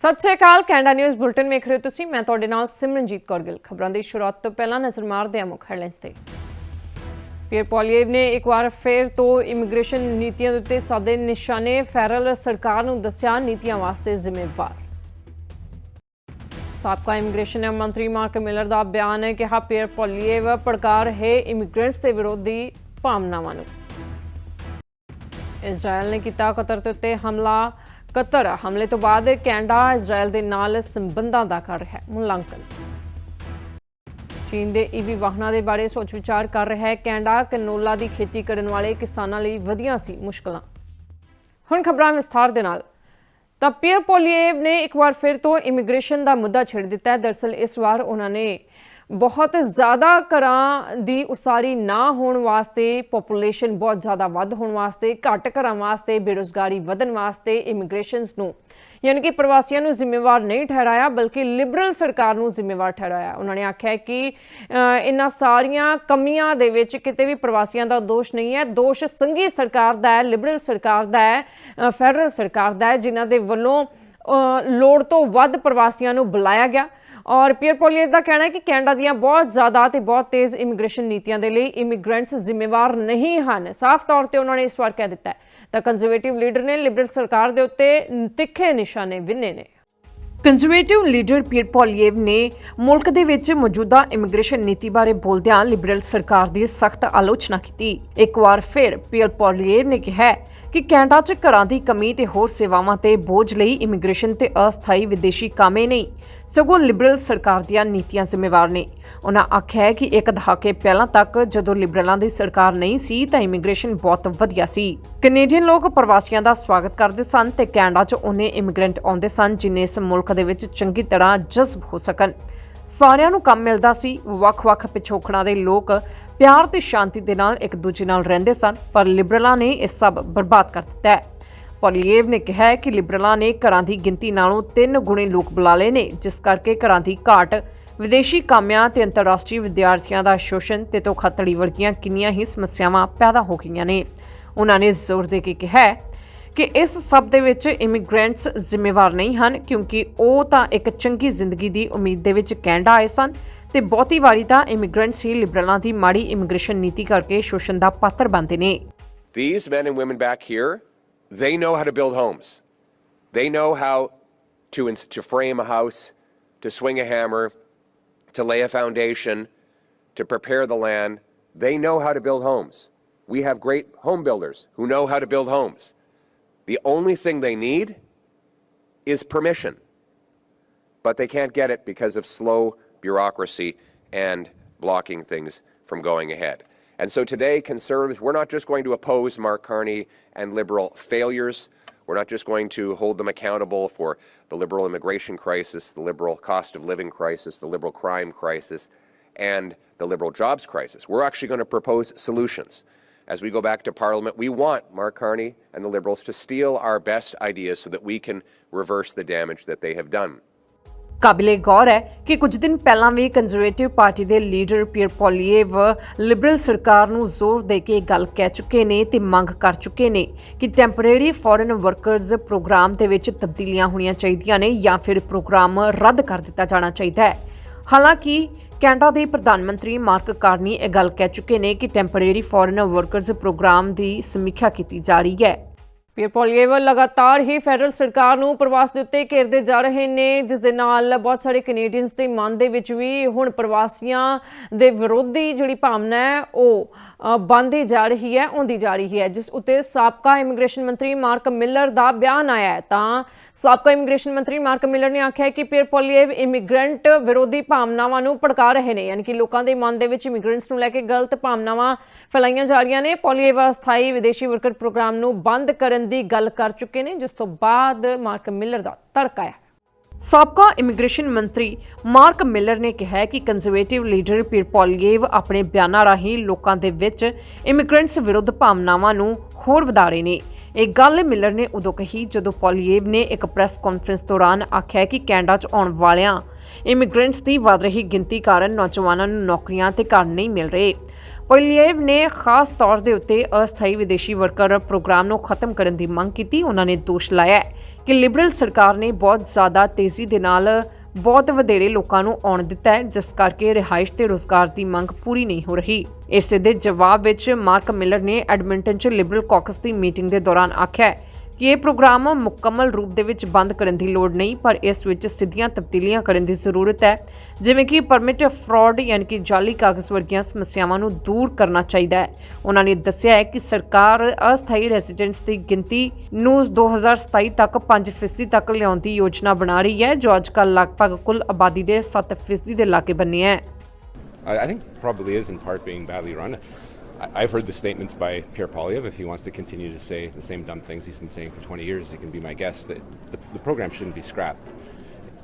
ਸਤਿ ਸ਼੍ਰੀ ਅਕਾਲ, ਕੈਨੇਡਾ ਨਿਊਜ਼ ਬੁਲਟਨ ਵੇਖ ਰਹੇ ਹੋ ਤੁਸੀਂ। ਮੈਂ ਤੁਹਾਡੇ ਨਾਲ ਸਿਮਰਨਜੀਤ ਕੌਰ ਗਿੱਲ। ਖਬਰਾਂ ਦੀ ਸ਼ੁਰੂਆਤ ਤੋਂ ਪਹਿਲਾਂ ਨਜ਼ਰ ਮਾਰਦੇ ਹਾਂ ਮੁੱਖ ਹੈਡਲਾਈਨਸ ਤੇ। ਪੀਅਰ ਪੋਲੀਏਵ ਨੇ ਇੱਕ ਵਾਰ ਫਿਰ ਤੋਂ ਇਮੀਗ੍ਰੇਸ਼ਨ ਨੀਤੀਆਂ ਉੱਤੇ ਸਾਦੇ ਨਿਸ਼ਾਨੇ, ਫੈਰਲ ਸਰਕਾਰ ਨੂੰ ਦੱਸਿਆ ਨੀਤੀਆਂ ਵਾਸਤੇ ਜ਼ਿੰਮੇਵਾਰ। ਸਾਬਕਾ ਇਮੀਗ੍ਰੇਸ਼ਨ ਮੰਤਰੀ ਮਾਰਕ ਮਿਲਰ ਦਾ ਬਿਆਨ ਹੈ ਕਿ ਹਾ, ਪੀਅਰ ਪੋਲੀਏਵ ਭੜਕਾ ਰਹੇ ਇਮੀਗ੍ਰੈਂਟਸ ਦੇ ਵਿਰੋਧੀ ਭਾਵਨਾਵਾਂ ਨੂੰ। ਇਜ਼ਰਾਈਲ ਨੇ ਕੀਤਾ ਕਤਰ ਦੇ ਹਮਲਾ। ਕਤਰ ਹਮਲੇ ਤੋਂ ਬਾਅਦ ਕੈਨੇਡਾ, ਇਜ਼ਰਾਈਲ ਦੇ ਨਾਲ ਸੰਬੰਧਾਂ ਦਾ ਕਰ ਰਿਹਾ ਹੈ ਮੁਲਾਂਕਣ। ਚੀਨ ਦੇ ਈਵੀ ਵਾਹਨਾਂ ਦੇ ਬਾਰੇ ਸੋਚ ਵਿਚਾਰ ਕਰ ਰਿਹਾ ਹੈ। ਕੈਨੇਡਾ, ਕੈਨੋਲਾ ਦੀ ਖੇਤੀ ਕਰਨ ਵਾਲੇ ਕਿਸਾਨਾਂ ਲਈ ਵਧੀਆਂ ਸੀ ਮੁਸ਼ਕਲਾਂ। ਹੁਣ ਖਬਰਾਂ ਵਿਸਥਾਰ ਦੇ ਨਾਲ। ਤਾਂ ਪੀਅਰ ਪੋਲੀਏਵ ਨੇ ਇੱਕ ਵਾਰ ਫਿਰ ਤੋਂ ਇਮੀਗ੍ਰੇਸ਼ਨ ਦਾ ਮੁੱਦਾ ਛੇੜ ਦਿੱਤਾ ਹੈ। ਦਰਸਲ ਇਸ ਵਾਰ ਉਹਨਾਂ ਨੇ ਬਹੁਤ ਜ਼ਿਆਦਾ ਘਰਾਂ ਦੀ ਉਸਾਰੀ ਨਾ ਹੋਣ ਵਾਸਤੇ ਪੋਪੂਲੇਸ਼ਨ ਬਹੁਤ ਜ਼ਿਆਦਾ ਵੱਧ ਹੋਣ ਵਾਸਤੇ, ਘੱਟ ਘਰਾਂ ਵਾਸਤੇ, ਬੇਰੁਜ਼ਗਾਰੀ ਵਧਣ ਵਾਸਤੇ ਇਮੀਗ੍ਰੇਸ਼ਨਸ ਨੂੰ, ਯਾਨੀ ਕਿ ਪ੍ਰਵਾਸੀਆਂ ਨੂੰ ਜ਼ਿੰਮੇਵਾਰ ਨਹੀਂ ਠਹਿਰਾਇਆ, ਬਲਕਿ ਲਿਬਰਲ ਸਰਕਾਰ ਨੂੰ ਜ਼ਿੰਮੇਵਾਰ ਠਹਿਰਾਇਆ। ਉਹਨਾਂ ਨੇ ਆਖਿਆ ਕਿ ਇਹਨਾਂ ਸਾਰੀਆਂ ਕਮੀਆਂ ਦੇ ਵਿੱਚ ਕਿਤੇ ਵੀ ਪ੍ਰਵਾਸੀਆਂ ਦਾ ਦੋਸ਼ ਨਹੀਂ ਹੈ। ਦੋਸ਼ ਸੰਘੀ ਸਰਕਾਰ ਦਾ ਹੈ ਲਿਬਰਲ ਸਰਕਾਰ ਦਾ ਹੈ ਫੈਡਰਲ ਸਰਕਾਰ ਦਾ ਹੈ, ਜਿਨ੍ਹਾਂ ਦੇ ਵੱਲੋਂ ਲੋੜ ਤੋਂ ਵੱਧ ਪ੍ਰਵਾਸੀਆਂ ਨੂੰ ਬੁਲਾਇਆ ਗਿਆ। ਔਰ ਪੀਅਰ ਪੋਲੀਅਰ ਦਾ ਕਹਿਣਾ ਹੈ ਕਿ ਕੈਨੇਡਾ ਦੀਆਂ ਬਹੁਤ ਜ਼ਿਆਦਾ ਤੇ ਬਹੁਤ ਤੇਜ਼ ਇਮੀਗ੍ਰੇਸ਼ਨ ਨੀਤੀਆਂ ਦੇ ਲਈ ਇਮੀਗ੍ਰੈਂਟਸ ਜ਼ਿੰਮੇਵਾਰ ਨਹੀਂ ਹਨ। ਸਾਫ਼ ਤੌਰ ਤੇ ਉਹਨਾਂ ਨੇ ਇਸ ਵਾਰ ਕਹਿ ਦਿੱਤਾ ਹੈ। ਤਾਂ ਕੰਜ਼ਰਵੇਟਿਵ ਲੀਡਰ ਨੇ ਲਿਬਰਲ ਸਰਕਾਰ ਦੇ ਉੱਤੇ ਤਿੱਖੇ ਨਿਸ਼ਾਨੇ ਵਿੰਨੇ ਨੇ। ਕੰਜ਼ਰਵੇਟਿਵ ਲੀਡਰ ਪੀਰ ਪੋਲੀਏਵ ਨੇ ਮੁਲਕ ਦੇ ਵਿੱਚ ਮੌਜੂਦਾ ਇਮੀਗ੍ਰੇਸ਼ਨ ਨੀਤੀ ਬਾਰੇ ਬੋਲਦਿਆਂ ਲਿਬਰਲ ਸਰਕਾਰ ਦੀ ਸਖਤ ਆਲੋਚਨਾ ਕੀਤੀ। ਇੱਕ ਵਾਰ ਫਿਰ ਪੀਰ ਪੋਲੀਏਵ ਨੇ ਕਿਹਾ ਕਿ ਕੈਨੇਡਾ 'ਚ ਘਰਾਂ ਦੀ ਕਮੀ ਤੇ ਹੋਰ ਸੇਵਾਵਾਂ ਤੇ ਬੋਝ ਲਈ ਇਮੀਗ੍ਰੇਸ਼ਨ ਤੇ ਅਸਥਾਈ ਵਿਦੇਸ਼ੀ ਕਾਮੇ ਨਹੀਂ। ਸਗੋਂ ਲਿਬਰਲ ਸਰਕਾਰ ਦੀਆਂ ਨੀਤੀਆਂ ਜ਼ਿੰਮੇਵਾਰ ਨੇ। ਉਹਨਾਂ ਆਖਿਆ ਹੈ ਕਿ ਇੱਕ ਦਹਾਕੇ ਪਹਿਲਾਂ ਤੱਕ ਜਦੋਂ ਲਿਬਰਲਾਂ ਦੀ ਸਰਕਾਰ ਨਹੀਂ ਸੀ, ਤਾਂ ਇਮੀਗ੍ਰੇਸ਼ਨ ਬਹੁਤ ਵਧੀਆ ਸੀ। ਕੈਨੇਡੀਅਨ ਲੋਕ ਪ੍ਰਵਾਸੀਆਂ ਦਾ ਸਵਾਗਤ ਕਰਦੇ ਸਨ ਤੇ ਕੈਨੇਡਾ 'ਚ ਉਹਨੇ ਇਮੀਗ੍ਰੈਂਟ ਆਉਂਦੇ ਸਨ, ਜਿਨੇ ਇਸ ਮੁਲਕ ਦੇ ਵਿੱਚ ਚੰਗੀ ਤਰ੍ਹਾਂ ਜਜ਼ਬ ਹੋ ਸਕਣ। ਸਾਰਿਆਂ ਨੂੰ ਕੰਮ ਮਿਲਦਾ ਸੀ। ਵੱਖ-ਵੱਖ ਪਿਛੋਕੜਾਂ ਦੇ ਲੋਕ ਪਿਆਰ ਤੇ ਸ਼ਾਂਤੀ ਦੇ ਨਾਲ ਇੱਕ ਦੂਜੇ ਨਾਲ ਰਹਿੰਦੇ ਸਨ, ਪਰ ਲਿਬਰਲਾਂ ਨੇ ਇਹ ਸਭ ਬਰਬਾਦ ਕਰ ਦਿੱਤਾ ਹੈ। ਪੋਲੀਏਵ ਨੇ ਕਿਹਾ ਕਿ ਲਿਬਰਲਾਂ ਨੇ ਘਰਾਂ ਦੀ ਗਿਣਤੀ ਨਾਲੋਂ ਤਿੰਨ ਗੁਣੇ ਲੋਕ ਬੁਲਾ ਲਏ ਨੇ ਜਿਸ ਕਰਕੇ ਘਰਾਂ ਦੀ ਘਾਟ ਵਿਦੇਸ਼ੀ ਕਾਮਿਆਂ ਤੇ ਅੰਤਰਰਾਸ਼ਟਰੀ ਵਿਦਿਆਰਥੀਆਂ ਦਾ ਸ਼ੋਸ਼ਣ ਤੇ ਧੋਖਾਧੜੀ ਵਰਗੀਆਂ ਕਿੰਨੀਆਂ ਹੀ ਸਮੱਸਿਆਵਾਂ ਪੈਦਾ ਹੋ ਗਈਆਂ ਨੇ। ਉਹਨਾਂ ਨੇ ਜ਼ੋਰ ਦੇ ਕੇ ਕਿਹਾ ਕਿ ਇਸ ਸਭ ਦੇ ਵਿੱਚ ਇਮੀਗ੍ਰੈਂਟਸ ਜ਼ਿੰਮੇਵਾਰ ਨਹੀਂ ਹਨ ਕਿਉਂਕਿ ਉਹ ਤਾਂ ਇੱਕ ਚੰਗੀ ਜ਼ਿੰਦਗੀ ਦੀ ਉਮੀਦ ਦੇ ਵਿੱਚ ਕੈਨੇਡਾ ਆਏ ਸਨ ਤੇ ਬਹੁਤੀ ਵਾਰੀ ਤਾਂ ਇਮੀਗ੍ਰੈਂਟਸ ਹੀ ਲਿਬਰਲਾਂ ਦੀ ਮਾੜੀ ਇਮੀਗ੍ਰੇਸ਼ਨ ਨੀਤੀ ਕਰਕੇ ਸ਼ੋਸ਼ਣ ਦਾ ਪਾਤਰ ਬਣਦੇ ਨੇ। These men and women back here, they know how to build homes. They know how to, to frame a house, to swing a hammer, to lay a foundation, to prepare the land. They know how to build homes. We have great home builders who know how to build homes. The only thing they need is permission. But they can't get it because of slow bureaucracy and blocking things from going ahead. And so today, Conservatives, we're not just going to oppose Mark Carney and Liberal failures. We're not just going to hold them accountable for the Liberal immigration crisis, the Liberal cost of living crisis, the Liberal crime crisis, and the Liberal jobs crisis. We're actually going to propose solutions. As we go back to Parliament, we want Mark Carney and the Liberals to steal our best ideas so that we can reverse the damage that they have done. ਕਾਬਿਲੇ ਗੌਰ ਹੈ ਕਿ ਕੁਝ ਦਿਨ ਪਹਿਲਾਂ ਵੀ conservative party ਦੇ leader Pierre Poilievre liberal ਸਰਕਾਰ ਨੂੰ ਜ਼ੋਰ ਦੇ ਕੇ ਇਹ ਗੱਲ ਕਹਿ ਚੁੱਕੇ ਨੇ ਤੇ ਮੰਗ ਕਰ ਚੁੱਕੇ ਨੇ ਕਿ ਟੈਂਪਰੇਰੀ ਫੋਰਨ ਵਰਕਰਸ ਪ੍ਰੋਗਰਾਮ ਦੇ ਵਿੱਚ ਤਬਦੀਲੀਆਂ ਹੋਣੀਆਂ ਚਾਹੀਦੀਆਂ ਨੇ ਜਾਂ ਫਿਰ ਪ੍ਰੋਗਰਾਮ ਰੱਦ ਕਰ ਦਿੱਤਾ ਜਾਣਾ ਚਾਹੀਦਾ ਹੈ। ਹਾਲਾਂਕਿ ਕੈਨੇਡਾ ਦੇ ਪ੍ਰਧਾਨ ਮੰਤਰੀ ਮਾਰਕ ਕਾਰਨੀ ਇਹ ਗੱਲ ਕਹਿ ਚੁੱਕੇ ਨੇ ਕਿ ਟੈਂਪਰੇਰੀ ਫੋਰਨ ਵਰਕਰਸ ਪ੍ਰੋਗਰਾਮ ਦੀ ਸਮੀਖਿਆ ਕੀਤੀ ਜਾ ਰਹੀ ਹੈ। ਪੀਅਰ ਲਗਾਤਾਰ ਹੀ ਫੈਡਰਲ ਸਰਕਾਰ ਨੂੰ ਪ੍ਰਵਾਸ ਦੇ ਉੱਤੇ ਘੇਰਦੇ ਜਾ ਰਹੇ ਨੇ ਜਿਸ ਦੇ ਨਾਲ ਬਹੁਤ ਸਾਰੇ ਕੈਨੇਡੀਅਨਸ ਦੇ ਮਨ ਦੇ ਵਿੱਚ ਵੀ ਹੁਣ ਪ੍ਰਵਾਸੀਆਂ ਦੇ ਵਿਰੋਧੀ ਜਿਹੜੀ ਭਾਵਨਾ ਹੈ ਉਹ ਅ, ਬਣਦੀ ਜਾ ਰਹੀ ਹੈ ਆਉਂਦੀ ਜਾ ਰਹੀ ਹੈ। ਜਿਸ ਉੱਤੇ ਸਾਬਕਾ ਇਮੀਗ੍ਰੇਸ਼ਨ ਮੰਤਰੀ ਮਾਰਕ ਮਿਲਰ ਦਾ ਬਿਆਨ ਆਇਆ ਹੈ ਤਾਂ ਸਾਬਕਾ ਇਮੀਗ੍ਰੇਸ਼ਨ ਮੰਤਰੀ ਮਾਰਕ ਮਿਲਰ ਨੇ ਆਖਿਆ ਕਿ ਪੀਅਰ ਪੋਲੀਏਵ ਇਮੀਗ੍ਰੈਂਟ ਵਿਰੋਧੀ ਭਾਵਨਾਵਾਂ ਨੂੰ ਭੜਕਾ ਰਹੇ ਨੇ, ਯਾਨੀ ਕਿ ਲੋਕਾਂ ਦੇ ਮਨ ਦੇ ਵਿੱਚ ਇਮੀਗ੍ਰੈਂਟਸ ਨੂੰ ਲੈ ਕੇ ਗਲਤ ਭਾਵਨਾਵਾਂ ਫੈਲਾਈਆਂ ਜਾ ਰਹੀਆਂ ਨੇ। ਪੋਲੀਏਵ ਅਸਥਾਈ ਵਿਦੇਸ਼ੀ ਵਰਕਰ ਪ੍ਰੋਗਰਾਮ ਨੂੰ ਬੰਦ ਕਰਨ ਦੀ ਗੱਲ ਕਰ ਚੁੱਕੇ ਨੇ, ਜਿਸ ਤੋਂ ਬਾਅਦ ਮਾਰਕ ਮਿਲਰ ਦਾ ਤਰਕ ਆਇਆ। ਸਾਬਕਾ ਇਮੀਗ੍ਰੇਸ਼ਨ ਮੰਤਰੀ ਮਾਰਕ ਮਿਲਰ ਨੇ ਕਿਹਾ ਕਿ ਕੰਜ਼ਰਵੇਟਿਵ ਲੀਡਰ ਪੀਰਪੋਲੀਏਵ ਆਪਣੇ ਬਿਆਨਾਂ ਰਾਹੀਂ ਲੋਕਾਂ ਦੇ ਵਿੱਚ ਇਮੀਗ੍ਰੈਂਟਸ ਵਿਰੁੱਧ ਭਾਵਨਾਵਾਂ ਨੂੰ ਹੋਰ ਵਧਾ ਰਹੇ ਨੇ। ਇਹ ਗੱਲ ਮਿਲਰ ਨੇ ਉਦੋਂ ਕਹੀ ਜਦੋਂ ਪੋਲੀਏਵ ਨੇ ਇੱਕ ਪ੍ਰੈਸ ਕਾਨਫਰੰਸ ਦੌਰਾਨ ਆਖਿਆ ਕਿ ਕੈਨੇਡਾ 'ਚ ਆਉਣ ਵਾਲਿਆਂ ਇਮੀਗ੍ਰੈਂਟਸ ਦੀ ਵਧ ਰਹੀ ਗਿਣਤੀ ਕਾਰਨ ਨੌਜਵਾਨਾਂ ਨੂੰ ਨੌਕਰੀਆਂ ਤੇ ਘਰ ਨਹੀਂ ਮਿਲ ਰਹੇ। ਪੋਲੀਏਵ ਨੇ ਖਾਸ ਤੌਰ ਦੇ ਉੱਤੇ ਅਸਥਾਈ ਵਿਦੇਸ਼ੀ ਵਰਕਰ ਪ੍ਰੋਗਰਾਮ ਨੂੰ ਖਤਮ ਕਰਨ ਦੀ ਮੰਗ ਕੀਤੀ। ਉਹਨਾਂ ਨੇ ਦੋਸ਼ ਲਾਇਆ ਕਿ ਲਿਬਰਲ ਸਰਕਾਰ ਨੇ ਬਹੁਤ ਜ਼ਿਆਦਾ ਤੇਜ਼ੀ ਦੇ ਨਾਲ ਬਹੁਤ ਵਧੇਰੇ ਲੋਕਾਂ ਨੂੰ ਆਉਣ ਦਿੱਤਾ ਹੈ, ਜਿਸ ਕਰਕੇ ਰਿਹਾਇਸ਼ ਤੇ ਰੋਜ਼ਗਾਰ ਦੀ ਮੰਗ ਪੂਰੀ ਨਹੀਂ ਹੋ ਰਹੀ। ਇਸੇ ਦੇ ਜਵਾਬ ਵਿੱਚ ਮਾਰਕ ਮਿਲਰ ਨੇ ਐਡਮਿੰਟਨ 'ਚ ਲਿਬਰਲ ਕਾਕਸ ਦੀ ਮੀਟਿੰਗ ਦੇ ਦੌਰਾਨ ਆਖਿਆ ਕਿ ਇਹ ਪ੍ਰੋਗਰਾਮ ਮੁਕੰਮਲ ਰੂਪ ਦੇ ਵਿੱਚ ਬੰਦ ਕਰਨ ਦੀ ਲੋੜ ਨਹੀਂ, ਪਰ ਇਸ ਵਿੱਚ ਸਿੱਧੀਆਂ ਤਬਦੀਲੀਆਂ ਕਰਨ ਦੀ ਜ਼ਰੂਰਤ ਹੈ। ਜਿਵੇਂ ਕਿ ਪਰਮਿਟ ਫਰਾਡ ਯਾਨੀ ਕਿ ਜਾਲੀ ਕਾਗਜ਼ ਵਰਗੀਆਂ ਸਮੱਸਿਆਵਾਂ ਨੂੰ ਦੂਰ ਕਰਨਾ ਚਾਹੀਦਾ ਹੈ। ਉਹਨਾਂ ਨੇ ਦੱਸਿਆ ਹੈ ਕਿ ਸਰਕਾਰ ਅਸਥਾਈ ਰੈਜ਼ੀਡੈਂਟਸ ਦੀ ਗਿਣਤੀ ਨੂੰ 2027 ਤੱਕ 5% ਤੱਕ ਲਿਆਉਣ ਦੀ ਯੋਜਨਾ ਬਣਾ ਰਹੀ ਹੈ, ਜੋ ਅੱਜਕੱਲ੍ਹ ਲਗਭਗ ਕੁੱਲ ਆਬਾਦੀ ਦੇ 7% ਦੇ ਲਾਗੇ ਬੰਨੇ ਹੈ। I think probably is in part being badly run. I've heard the statements by Pierre Polyev. If he wants to continue to say the same dumb things he's been saying for 20 years, he can be my guest. That the, the program shouldn't be scrapped.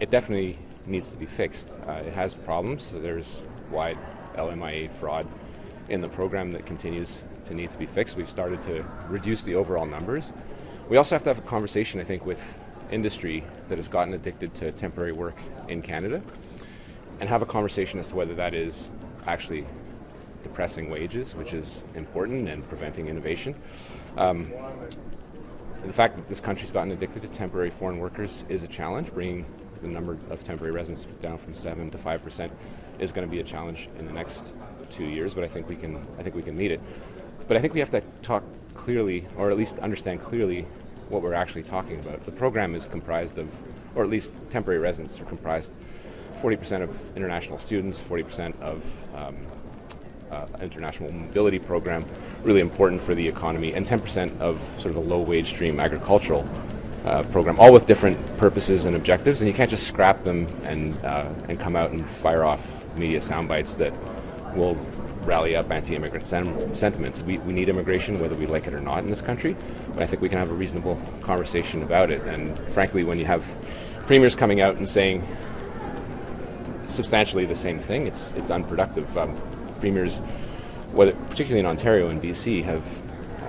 It definitely needs to be fixed. Uh, it has problems. There's wide LMIA fraud in the program that continues to need to be fixed. We've started to reduce the overall numbers. We also have to have a conversation, I think, with industry that has gotten addicted to temporary work in Canada and have a conversation as to whether that is actually depressing wages, which is important, and preventing innovation. Um, the fact that this country's gotten addicted to temporary foreign workers is a challenge. Bringing the number of temporary residents down from seven to five percent is going to be a challenge in the next two years. But I think we can. I think we can meet it. But I think we have to talk clearly, or at least understand clearly, what we're actually talking about. The program is comprised of, or at least temporary residents are comprised 40% of international students, 40% of um, uh, international mobility program, really important for the economy, and 10% of sort of a low wage stream agricultural uh, program, all with different purposes and objectives. And you can't just scrap them and, uh, and come out and fire off media sound bites that will rally up anti immigrant sen- sentiments. We, we need immigration, whether we like it or not, in this country, but I think we can have a reasonable conversation about it. And frankly, when you have premiers coming out and saying, substantially the same thing. It's it's unproductive. Um, premiers, whether, particularly in Ontario and BC, have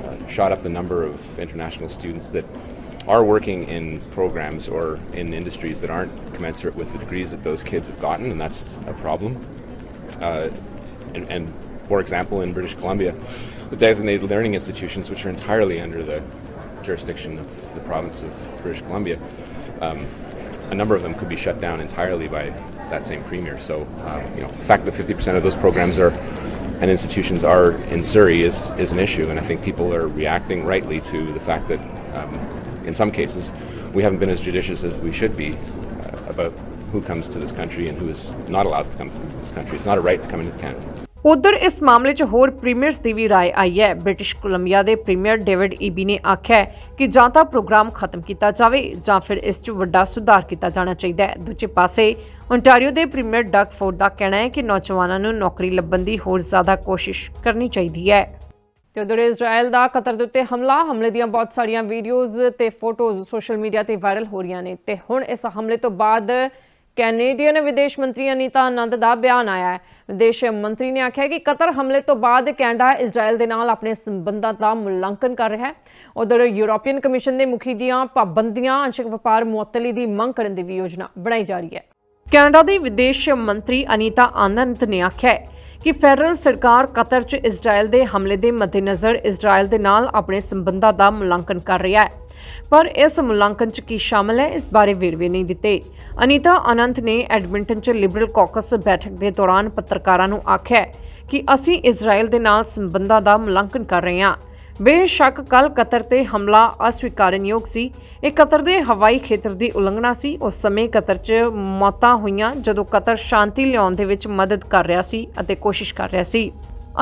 uh, shot up the number of international students that are working in programs or in industries that aren't commensurate with the degrees that those kids have gotten, and that's a problem. Uh, and, and for example, in British Columbia, the designated learning institutions, which are entirely under the jurisdiction of the province of British Columbia, um, a number of them could be shut down entirely by that same premier. So, um, you know, the fact that 50% of those programs are and institutions are in Surrey is, is an issue, and I think people are reacting rightly to the fact that, um, in some cases, we haven't been as judicious as we should be uh, about who comes to this country and who is not allowed to come to this country. It's not a right to come into Canada. ਉਧਰ ਇਸ ਮਾਮਲੇ 'ਚ ਹੋਰ premiers ਦੀ ਵੀ رائے ਆਈ ਹੈ British Columbia ਦੇ premier David Eby ਨੇ ਆਖਿਆ ਹੈ ਕਿ ਜਾਂ ਤਾਂ ਪ੍ਰੋਗਰਾਮ ਖਤਮ ਕੀਤਾ ਜਾਵੇ ਜਾਂ ਫਿਰ ਇਸ 'ਚ ਵੱਡਾ ਸੁਧਾਰ ਕੀਤਾ ਜਾਣਾ ਚਾਹੀਦਾ ਹੈ ਦੂਜੇ ਪਾਸੇ ontario ਦੇ ਪ੍ਰੀਮੀਅਰ ਡਗ ਫੋਰਡ ਦਾ ਕਹਿਣਾ ਹੈ ਕਿ ਨੌਜਵਾਨਾਂ ਨੂੰ ਨੌਕਰੀ ਲੱਭਣ ਦੀ ਹੋਰ ਜ਼ਿਆਦਾ ਕੋਸ਼ਿਸ਼ ਕਰਨੀ ਚਾਹੀਦੀ ਹੈ ਤੇ ਉਧਰ ਇਜ਼ਰਾਈਲ ਦਾ ਕਤਰ ਦੇ ਉੱਤੇ ਹਮਲਾ ਹਮਲੇ ਦੀਆਂ ਬਹੁਤ ਸਾਰੀਆਂ ਵੀਡੀਓਜ਼ ਤੇ ਫੋਟੋਜ਼ ਸੋਸ਼ਲ ਮੀਡੀਆ ਤੇ ਵਾਇਰਲ ਹੋ ਰਹੀਆਂ ਨੇ ਤੇ ਹੁਣ ਇਸ ਹਮਲੇ ਤੋਂ ਬਾਅਦ ਕੈਨੇਡੀਅਨ ਵਿਦੇਸ਼ ਮੰਤਰੀ ਅਨੀਤਾ ਆਨੰਦ ਦਾ ਬਿਆਨ ਆਇਆ ਹੈ। ਵਿਦੇਸ਼ ਮੰਤਰੀ ਨੇ ਆਖਿਆ ਕਿ ਕਤਰ ਹਮਲੇ ਤੋਂ ਬਾਅਦ ਕੈਨੇਡਾ ਇਜ਼ਰਾਈਲ ਦੇ ਨਾਲ ਆਪਣੇ ਸੰਬੰਧਾਂ ਦਾ ਮੁਲਾਂਕਣ ਕਰ ਰਿਹਾ ਹੈ। ਉਧਰ ਯੂਰੋਪੀਅਨ ਕਮਿਸ਼ਨ ਦੇ ਮੁਖੀ ਦੀਆਂ ਪਾਬੰਦੀਆਂ ਅੰਸ਼ਕ ਵਪਾਰ, ਮੁਅੱਤਲੀ ਦੀ ਮੰਗ ਕਰਨ ਦੀ ਵੀ ਯੋਜਨਾ ਬਣਾਈ ਜਾ ਰਹੀ ਹੈ। ਕੈਨੇਡਾ ਦੇ ਵਿਦੇਸ਼ ਮੰਤਰੀ ਅਨੀਤਾ ਆਨੰਦ ਨੇ ਆਖਿਆ ਹੈ ਕਿ ਫੈਡਰਲ ਸਰਕਾਰ ਕਤਰ 'ਚ ਇਜ਼ਰਾਈਲ ਦੇ ਹਮਲੇ ਦੇ ਮੱਦੇਨਜ਼ਰ ਇਜ਼ਰਾਈਲ ਦੇ ਨਾਲ ਆਪਣੇ ਸੰਬੰਧਾਂ ਦਾ ਮੁਲਾਂਕਣ ਕਰ ਰਿਹਾ ਹੈ। ਪਰ ਇਸ ਮੁਲਾਂਕਣ 'ਚ ਕੀ ਸ਼ਾਮਲ ਹੈ, ਇਸ ਬਾਰੇ ਵੇਰਵੇ ਨਹੀਂ ਦਿੱਤੇ। ਅਨੀਤਾ ਆਨੰਦ ਨੇ ਐਡਮਿੰਟਨ 'ਚ ਲਿਬਰਲ ਕਾਕਸ ਬੈਠਕ ਦੇ ਦੌਰਾਨ ਪੱਤਰਕਾਰਾਂ ਨੂੰ ਆਖਿਆ ਕਿ ਅਸੀਂ ਇਜ਼ਰਾਈਲ ਦੇ ਨਾਲ ਸੰਬੰਧਾਂ ਦਾ ਮੁਲਾਂਕਣ ਕਰ ਰਹੇ ਹਾਂ। ਬੇਸ਼ੱਕ ਕੱਲ ਕਤਰ ਤੇ ਹਮਲਾ ਅਸਵੀਕਾਰਨਯੋਗ ਸੀ। ਇਹ ਕਤਰ ਦੇ ਹਵਾਈ ਖੇਤਰ ਦੀ ਉਲੰਘਣਾ ਸੀ। ਉਸ ਸਮੇਂ ਕਤਰ 'ਚ ਮੌਤਾਂ ਹੋਈਆਂ, ਜਦੋਂ ਕਤਰ ਸ਼ਾਂਤੀ ਲਿਆਉਣ ਦੇ ਵਿੱਚ ਮਦਦ ਕਰ ਰਿਹਾ ਸੀ ਅਤੇ ਕੋਸ਼ਿਸ਼ ਕਰ ਰਿਹਾ ਸੀ।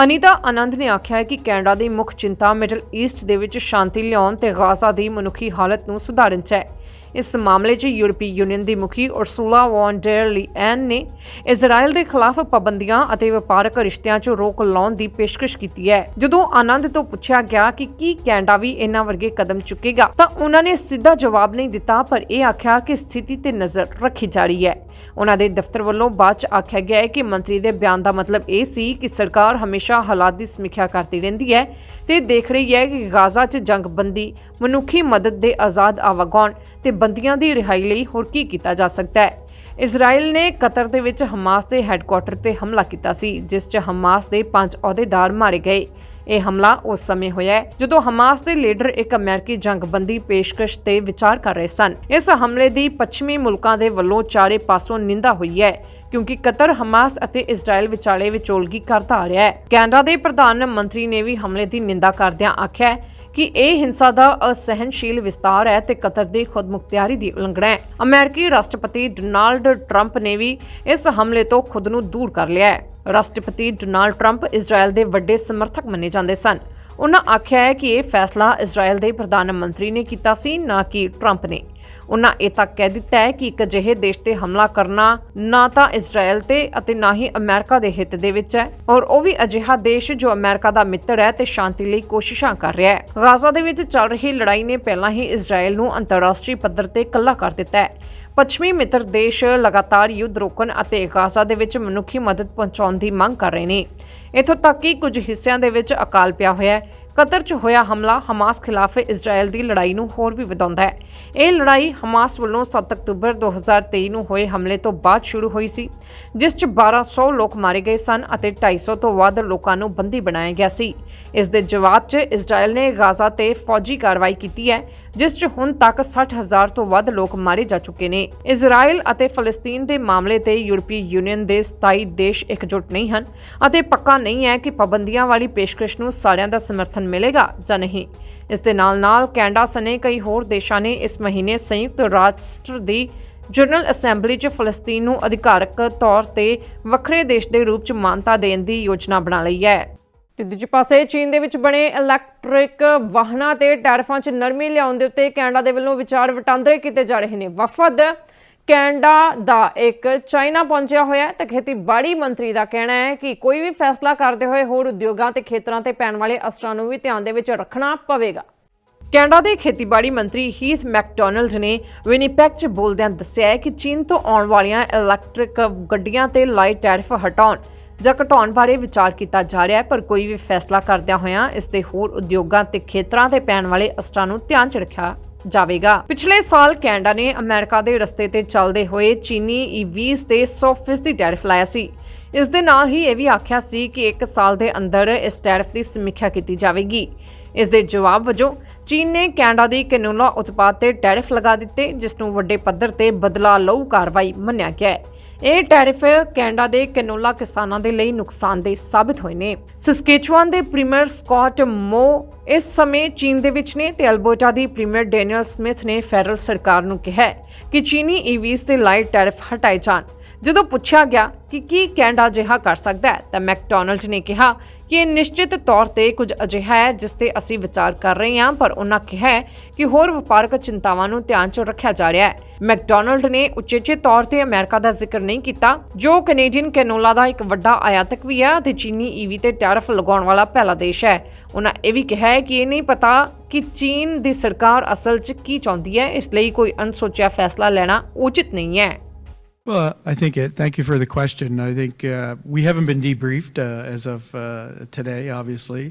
ਅਨੀਤਾ ਆਨੰਦ ਨੇ ਆਖਿਆ ਹੈ ਕਿ ਕੈਨੇਡਾ ਦੀ ਮੁੱਖ ਚਿੰਤਾ ਮਿਡਲ ਈਸਟ ਦੇ ਵਿੱਚ ਸ਼ਾਂਤੀ ਲਿਆਉਣ ਤੇ ਗਾਜ਼ਾ ਦੀ ਮਨੁੱਖੀ ਹਾਲਤ ਨੂੰ ਸੁਧਾਰਨ 'ਚ ਹੈ। ਇਸ ਮਾਮਲੇ 'ਚ ਯੂਰਪੀ ਯੂਨੀਅਨ ਦੀ ਮੁਖੀ ਉਰਸੂਲਾ ਵੌਨ ਡੇਰ ਲੀਐਨ ਨੇ ਇਜ਼ਰਾਈਲ ਦੇ ਖਿਲਾਫ ਪਾਬੰਦੀਆਂ ਅਤੇ ਵਪਾਰਕ ਰਿਸ਼ਤਿਆਂ 'ਚ ਰੋਕ ਲਾਉਣ ਦੀ ਪੇਸ਼ਕਸ਼ ਕੀਤੀ ਹੈ। ਜਦੋਂ ਆਨੰਦ ਤੋਂ ਪੁੱਛਿਆ ਗਿਆ ਕਿ ਕੀ ਕੈਨੇਡਾ ਵੀ ਇਹਨਾਂ ਵਰਗੇ ਕਦਮ ਚੁੱਕੇਗਾ, ਤਾਂ ਉਹਨਾਂ ਨੇ ਸਿੱਧਾ ਜਵਾਬ ਨਹੀਂ ਦਿੱਤਾ, ਪਰ ਇਹ ਆਖਿਆ ਕਿ ਸਥਿਤੀ ਤੇ ਨਜ਼ਰ ਰੱਖੀ ਜਾ ਰਹੀ ਹੈ। ਉਹਨਾਂ ਦੇ ਦਫ਼ਤਰ ਵੱਲੋਂ ਬਾਅਦ 'ਚ ਆਖਿਆ ਗਿਆ ਹੈ ਕਿ ਮੰਤਰੀ ਦੇ ਬਿਆਨ ਦਾ ਮਤਲਬ ਇਹ ਸੀ ਕਿ ਸਰਕਾਰ ਹਮੇਸ਼ਾ ਹਾਲਾਤ ਦੀ ਸਮੀਖਿਆ ਕਰਦੀ ਰਹਿੰਦੀ ਹੈ ਤੇ ਦੇਖ ਰਹੀ ਹੈ ਕਿ ਗਾਜ਼ਾ 'ਚ ਜੰਗਬੰਦੀ, ਮਨੁੱਖੀ ਮਦਦ ਦੇ ਆਜ਼ਾਦ ਆਵਾਗੌਣ ਤੇ ਬੰਦੀਆਂ ਦੀ ਰਿਹਾਈ ਲਈ ਹੋਰ ਕੀ ਕੀਤਾ ਜਾ ਸਕਦਾ ਹੈ? ਇਜ਼ਰਾਈਲ ਨੇ ਕਤਰ ਦੇ ਵਿੱਚ ਹਮਾਸ ਦੇ ਹੈੱਡਕੁਆਟਰ ਤੇ ਹਮਲਾ ਕੀਤਾ ਸੀ, ਜਿਸ 'ਚ ਹਮਾਸ ਦੇ ਪੰਜ ਅਹੁਦੇਦਾਰ ਮਾਰੇ ਗਏ। ਇਹ ਹਮਲਾ ਉਸ ਸਮੇਂ ਹੋਇਆ ਜਦੋਂ ਹਮਾਸ ਦੇ ਲੀਡਰ ਇੱਕ ਅਮਰੀਕੀ ਜੰਗਬੰਦੀ ਪੇਸ਼ਕਸ਼ ਤੇ ਵਿਚਾਰ ਕਰ ਰਹੇ ਸਨ। ਇਸ ਹਮਲੇ ਦੀ ਪੱਛਮੀ ਮੁਲਕਾਂ ਦੇ ਵੱਲੋਂ ਚਾਰੇ ਪਾਸੋਂ ਨਿੰਦਾ ਹੋਈ ਹੈ, ਕਿਉਂਕਿ ਕਤਰ ਹਮਾਸ ਅਤੇ ਇਜ਼ਰਾਈਲ ਵਿਚਾਲੇ ਵਿਚੋਲਗੀ ਕਰਦਾ ਆ ਰਿਹਾ ਹੈ। ਕੈਨੇਡਾ ਦੇ ਪ੍ਰਧਾਨ ਮੰਤਰੀ ਨੇ ਵੀ ਹਮਲੇ ਦੀ ਨਿੰਦਾ ਕਰਦਿਆਂ ਆਖਿਆ ਕਿ ਇਹ ਹਿੰਸਾ ਦਾ ਅਸਹਿਣਸ਼ੀਲ ਵਿਸਤਾਰ ਹੈ ਤੇ ਕਤਰ ਦੀ ਖੁਦਮੁਖਤਿਆਰੀ ਦੀ ਉਲੰਘਣਾ ਹੈ। ਅਮਰੀਕੀ ਰਾਸ਼ਟਰਪਤੀ ਡੋਨਾਲਡ ਟਰੰਪ ਨੇ ਵੀ ਇਸ ਹਮਲੇ ਤੋਂ ਖੁਦ ਨੂੰ ਦੂਰ ਕਰ ਲਿਆ ਹੈ। ਰਾਸ਼ਟਰਪਤੀ ਡੋਨਾਲਡ ਟਰੰਪ ਇਜ਼ਰਾਈਲ ਦੇ ਵੱਡੇ ਸਮਰਥਕ ਮੰਨੇ ਜਾਂਦੇ ਸਨ। ਉਹਨਾਂ ਆਖਿਆ ਹੈ ਕਿ ਇਹ ਫੈਸਲਾ ਇਜ਼ਰਾਈਲ ਦੇ ਪ੍ਰਧਾਨ ਮੰਤਰੀ ਨੇ ਕੀਤਾ ਸੀ, ਨਾ ਕਿ ਟਰੰਪ ਨੇ। ਉਹਨਾਂ ਇਹ ਤੱਕ ਕਹਿ ਦਿੱਤਾ ਹੈ ਕਿ ਇੱਕ ਅਜਿਹੇ ਦੇਸ਼ ਤੇ ਹਮਲਾ ਕਰਨਾ ਨਾ ਤਾਂ ਇਜ਼ਰਾਈਲ ਤੇ ਅਤੇ ਨਾ ਹੀ ਅਮਰੀਕਾ ਦੇ ਹਿੱਤ ਦੇ ਵਿੱਚ ਹੈ ਔਰ ਉਹ ਵੀ ਅਜਿਹਾ ਦੇਸ਼ ਜੋ ਅਮਰੀਕਾ ਦਾ ਮਿੱਤਰ ਹੈ ਤੇ ਸ਼ਾਂਤੀ ਲਈ ਕੋਸ਼ਿਸ਼ਾਂ ਕਰ ਰਿਹਾ ਹੈ। ਗਾਜ਼ਾ ਦੇ ਵਿੱਚ ਚੱਲ ਰਹੀ ਲੜਾਈ ਨੇ ਪਹਿਲਾਂ ਹੀ ਇਜ਼ਰਾਈਲ ਨੂੰ ਅੰਤਰਰਾਸ਼ਟਰੀ ਪੱਧਰ ਤੇ ਇਕੱਲਾ ਕਰ ਦਿੱਤਾ ਹੈ। ਪੱਛਮੀ ਮਿੱਤਰ ਦੇਸ਼ ਲਗਾਤਾਰ ਯੁੱਧ ਰੋਕਣ ਅਤੇ ਗਾਜ਼ਾ ਦੇ ਵਿੱਚ ਮਨੁੱਖੀ ਮਦਦ ਪਹੁੰਚਾਉਣ ਦੀ ਮੰਗ ਕਰ ਰਹੇ ਨੇ। ਇਥੋਂ ਤੱਕ ਕਿ ਕੁਝ ਹਿੱਸਿਆਂ ਦੇ ਵਿੱਚ ਅਕਾਲ ਪਿਆ ਹੋਇਆ ਹੈ। ਕਤਰ 'ਚ ਹੋਇਆ ਹਮਲਾ ਹਮਾਸ ਖਿਲਾਫ ਇਜ਼ਰਾਈਲ ਦੀ ਲੜਾਈ ਨੂੰ ਹੋਰ ਵੀ ਵਧਾਉਂਦਾ ਹੈ। ਇਹ ਲੜਾਈ ਹਮਾਸ ਵੱਲੋਂ 7 ਅਕਤੂਬਰ 2023 ਨੂੰ ਹੋਏ ਹਮਲੇ ਤੋਂ ਬਾਅਦ ਸ਼ੁਰੂ ਹੋਈ ਸੀ, ਜਿਸ 'ਚ 1200 ਲੋਕ ਮਾਰੇ ਗਏ ਸਨ ਅਤੇ 250 ਤੋਂ ਵੱਧ ਲੋਕਾਂ ਨੂੰ ਬੰਦੀ ਬਣਾਇਆ ਗਿਆ ਸੀ। ਇਸ ਦੇ ਜਵਾਬ 'ਚ ਇਜ਼ਰਾਈਲ ਨੇ ਗਾਜ਼ਾ ਤੇ ਫੌਜੀ ਕਾਰਵਾਈ ਕੀਤੀ ਹੈ ਜਿਸ 'ਚ ਹੁਣ ਤੱਕ 60000 ਤੋਂ ਵੱਧ ਲੋਕ ਮਾਰੇ ਜਾ ਚੁੱਕੇ ਨੇ। ਇਜ਼ਰਾਈਲ ਅਤੇ ਫਲਸਤੀਨ ਦੇ ਮਾਮਲੇ ਤੇ ਯੂਰਪੀ ਯੂਨੀਅਨ ਦੇ 27 ਦੇਸ਼ ਇਕਜੁੱਟ ਨਹੀਂ ਹਨ ਅਤੇ ਪੱਕਾ ਨਹੀਂ ਹੈ ਕਿ ਪਾਬੰਦੀਆਂ ਵਾਲੀ ਪੇਸ਼ਕਸ਼ ਨੂੰ ਸਾਰਿਆਂ ਦਾ ਸਮਰਥਨ ਮਿਲੇਗਾ ਜਾਂ ਨਹੀਂ। ਇਸ ਦੇ ਨਾਲ-ਨਾਲ ਕੈਨੇਡਾ ਸਣੇ ਕਈ ਹੋਰ ਦੇਸ਼ਾਂ ਨੇ ਇਸ ਮਹੀਨੇ ਸੰਯੁਕਤ ਰਾਸ਼ਟਰ ਦੀ ਜਨਰਲ ਅਸੈਂਬਲੀ 'ਚ ਫਲਸਤੀਨ ਨੂੰ ਅਧਿਕਾਰਕ ਤੌਰ ਤੇ ਵੱਖਰੇ ਦੇਸ਼ ਦੇ ਰੂਪ 'ਚ ਮਾਨਤਾ ਦੇਣ ਦੀ ਯੋਜਨਾ ਬਣਾ ਲਈ ਹੈ। ਤੇ ਦੂਜੇ ਪਾਸੇ ਚੀਨ ਦੇ ਵਿੱਚ ਬਣੇ ਇਲੈਕਟ੍ਰਿਕ ਵਾਹਨਾਂ ਤੇ ਟੈਰਫਾਂ 'ਚ ਨਰਮੀ ਲਿਆਉਣ ਦੇ ਉੱਤੇ ਕੈਨੇਡਾ ਦੇ ਵੱਲੋਂ ਵਿਚਾਰ ਵਟਾਂਦਰੇ ਕੀਤੇ ਜਾ ਰਹੇ ਨੇ। ਵਫਦ ਕੈਨੇਡਾ ਦਾ ਇੱਕ ਚਾਈਨਾ ਪਹੁੰਚਿਆ ਹੋਇਆ ਹੈ ਤੇ ਖੇਤੀਬਾੜੀ ਮੰਤਰੀ ਦਾ ਕਹਿਣਾ ਹੈ ਕਿ ਕੋਈ ਵੀ ਫੈਸਲਾ ਕਰਦੇ ਹੋਏ ਹੋਰ ਉਦਯੋਗਾਂ ਤੇ ਖੇਤਰਾਂ ਤੇ ਪੈਣ ਵਾਲੇ ਅਸਰਾਂ ਨੂੰ ਵੀ ਧਿਆਨ ਦੇ ਵਿੱਚ ਰੱਖਣਾ ਪਵੇਗਾ। ਕੈਨੇਡਾ ਦੇ ਖੇਤੀਬਾੜੀ ਮੰਤਰੀ ਹੀਥ ਮੈਕਡੋਨਲਡ ਨੇ ਵਿਨੀਪੈਗ 'ਚ ਬੋਲਦਿਆਂ ਦੱਸਿਆ ਹੈ ਕਿ ਚੀਨ ਤੋਂ ਆਉਣ ਵਾਲੀਆਂ ਇਲੈਕਟ੍ਰਿਕ ਗੱਡੀਆਂ ਤੇ ਲਾਈ ਟੈਰਿਫ ਹਟਾਉਣ ਜਾਂ ਘਟਾਉਣ ਬਾਰੇ ਵਿਚਾਰ ਕੀਤਾ ਜਾ ਰਿਹਾ ਹੈ, ਪਰ ਕੋਈ ਵੀ ਫੈਸਲਾ ਕਰਦਿਆਂ ਹੋਇਆਂ ਇਸ ਦੇ ਹੋਰ ਉਦਯੋਗਾਂ ਤੇ ਖੇਤਰਾਂ ਤੇ ਪੈਣ ਵਾਲੇ ਅਸਰਾਂ ਨੂੰ ਧਿਆਨ 'ਚ ਰੱਖਿਆ ਜਾਵੇਗਾ। ਪਿਛਲੇ ਸਾਲ ਕੈਨੇਡਾ ਨੇ ਅਮਰੀਕਾ ਦੇ ਰਸਤੇ ਤੇ ਚੱਲਦੇ ਹੋਏ ਚੀਨੀ ਈਵੀਜ਼ ਤੇ 100% ਟੈਰਿਫ ਲਾਇਆ ਸੀ। ਇਸ ਦੇ ਨਾਲ ਹੀ ਇਹ ਵੀ ਆਖਿਆ ਸੀ ਕਿ 1 ਸਾਲ ਦੇ ਅੰਦਰ ਇਸ ਟੈਰਿਫ ਦੀ ਸਮੀਖਿਆ ਕੀਤੀ ਜਾਵੇਗੀ। ਇਸ ਦੇ ਜਵਾਬ ਵਜੋਂ, ਚੀਨ ਨੇ ਕੈਨੇਡਾ ਦੀ ਕੈਨੋਲਾ ਉਤਪਾਦ ਤੇ ਟੈਰਿਫ ਲਗਾ ਦਿੱਤੇ, ਜਿਸ ਨੂੰ ਵੱਡੇ ਪੱਧਰ ਤੇ ਬਦਲਾ ਲਊ ਕਾਰਵਾਈ ਮੰਨਿਆ ਗਿਆ ਹੈ। ਇਹ ਟੈਰਿਫ ਕੈਨੇਡਾ ਦੇ ਕੈਨੋਲਾ ਕਿਸਾਨਾਂ ਦੇ ਲਈ ਨੁਕਸਾਨਦੇਹ ਸਾਬਿਤ ਹੋਏ ਨੇ। ਸਸਕੇਚੁਆਨ ਦੇ ਪ੍ਰੀਮੀਅਰ ਸਕਾਟ ਮੋ ਇਸ ਸਮੇਂ ਚੀਨ ਦੇ ਵਿੱਚ ਨੇ ਤੇ ਅਲਬਰਟਾ ਦੀ ਪ੍ਰੀਮੀਅਰ ਡੈਨੀਅਲ ਸਮਿਥ ਨੇ ਫੈਡਰਲ ਸਰਕਾਰ ਨੂੰ ਕਿਹਾ ਕਿ ਚੀਨੀ ਈਵੀਜ਼ ਤੇ ਲਾਈਟ ਟੈਰਿਫ ਹਟਾਏ ਜਾਣ। ਜਦੋਂ ਪੁੱਛਿਆ ਗਿਆ ਕਿ ਕੀ ਕੈਨੇਡਾ ਅਜਿਹਾ ਕਰ ਸਕਦਾ ਹੈ, ਤਾਂ ਮੈਕਡੋਨਲਡ ਨੇ ਕਿਹਾ ਕਿ ਇਹ ਨਿਸ਼ਚਿਤ ਤੌਰ ਤੇ ਕੁਝ ਅਜਿਹਾ ਹੈ ਜਿਸ ਤੇ ਅਸੀਂ ਵਿਚਾਰ ਕਰ ਰਹੇ ਹਾਂ, ਪਰ ਉਹਨਾਂ ਕਿਹਾ ਕਿ ਹੋਰ ਵਪਾਰਕ ਚਿੰਤਾਵਾਂ ਨੂੰ ਧਿਆਨ 'ਚ ਰੱਖਿਆ ਜਾ ਰਿਹਾ ਹੈ। ਮੈਕਡੋਨਲਡ ਨੇ ਉਚੇਚੇ ਤੌਰ ਤੇ ਅਮਰੀਕਾ ਦਾ ਜ਼ਿਕਰ ਨਹੀਂ ਕੀਤਾ ਜੋ ਕੈਨੇਡੀਅਨ ਕੈਨੋਲਾ ਦਾ ਇੱਕ ਵੱਡਾ ਆਯਾਤਕ ਵੀ ਹੈ ਅਤੇ ਚੀਨੀ ਈਵੀ ਤੇ ਟੈਰਿਫ ਲਗਾਉਣ ਵਾਲਾ ਪਹਿਲਾ ਦੇਸ਼ ਹੈ ਉਹਨਾਂ ਇਹ ਵੀ ਕਿਹਾ ਹੈ ਕਿ ਇਹ ਨਹੀਂ ਪਤਾ ਕਿ ਚੀਨ ਦੀ ਸਰਕਾਰ ਅਸਲ 'ਚ ਕੀ ਚਾਹੁੰਦੀ ਹੈ ਇਸ ਲਈ ਕੋਈ ਅਨਸੋਚਿਆ ਫੈਸਲਾ ਲੈਣਾ ਉਚਿਤ ਨਹੀਂ ਹੈ Well, I think it. Thank you for the question. I think uh, we haven't been debriefed uh, as of uh, today, obviously,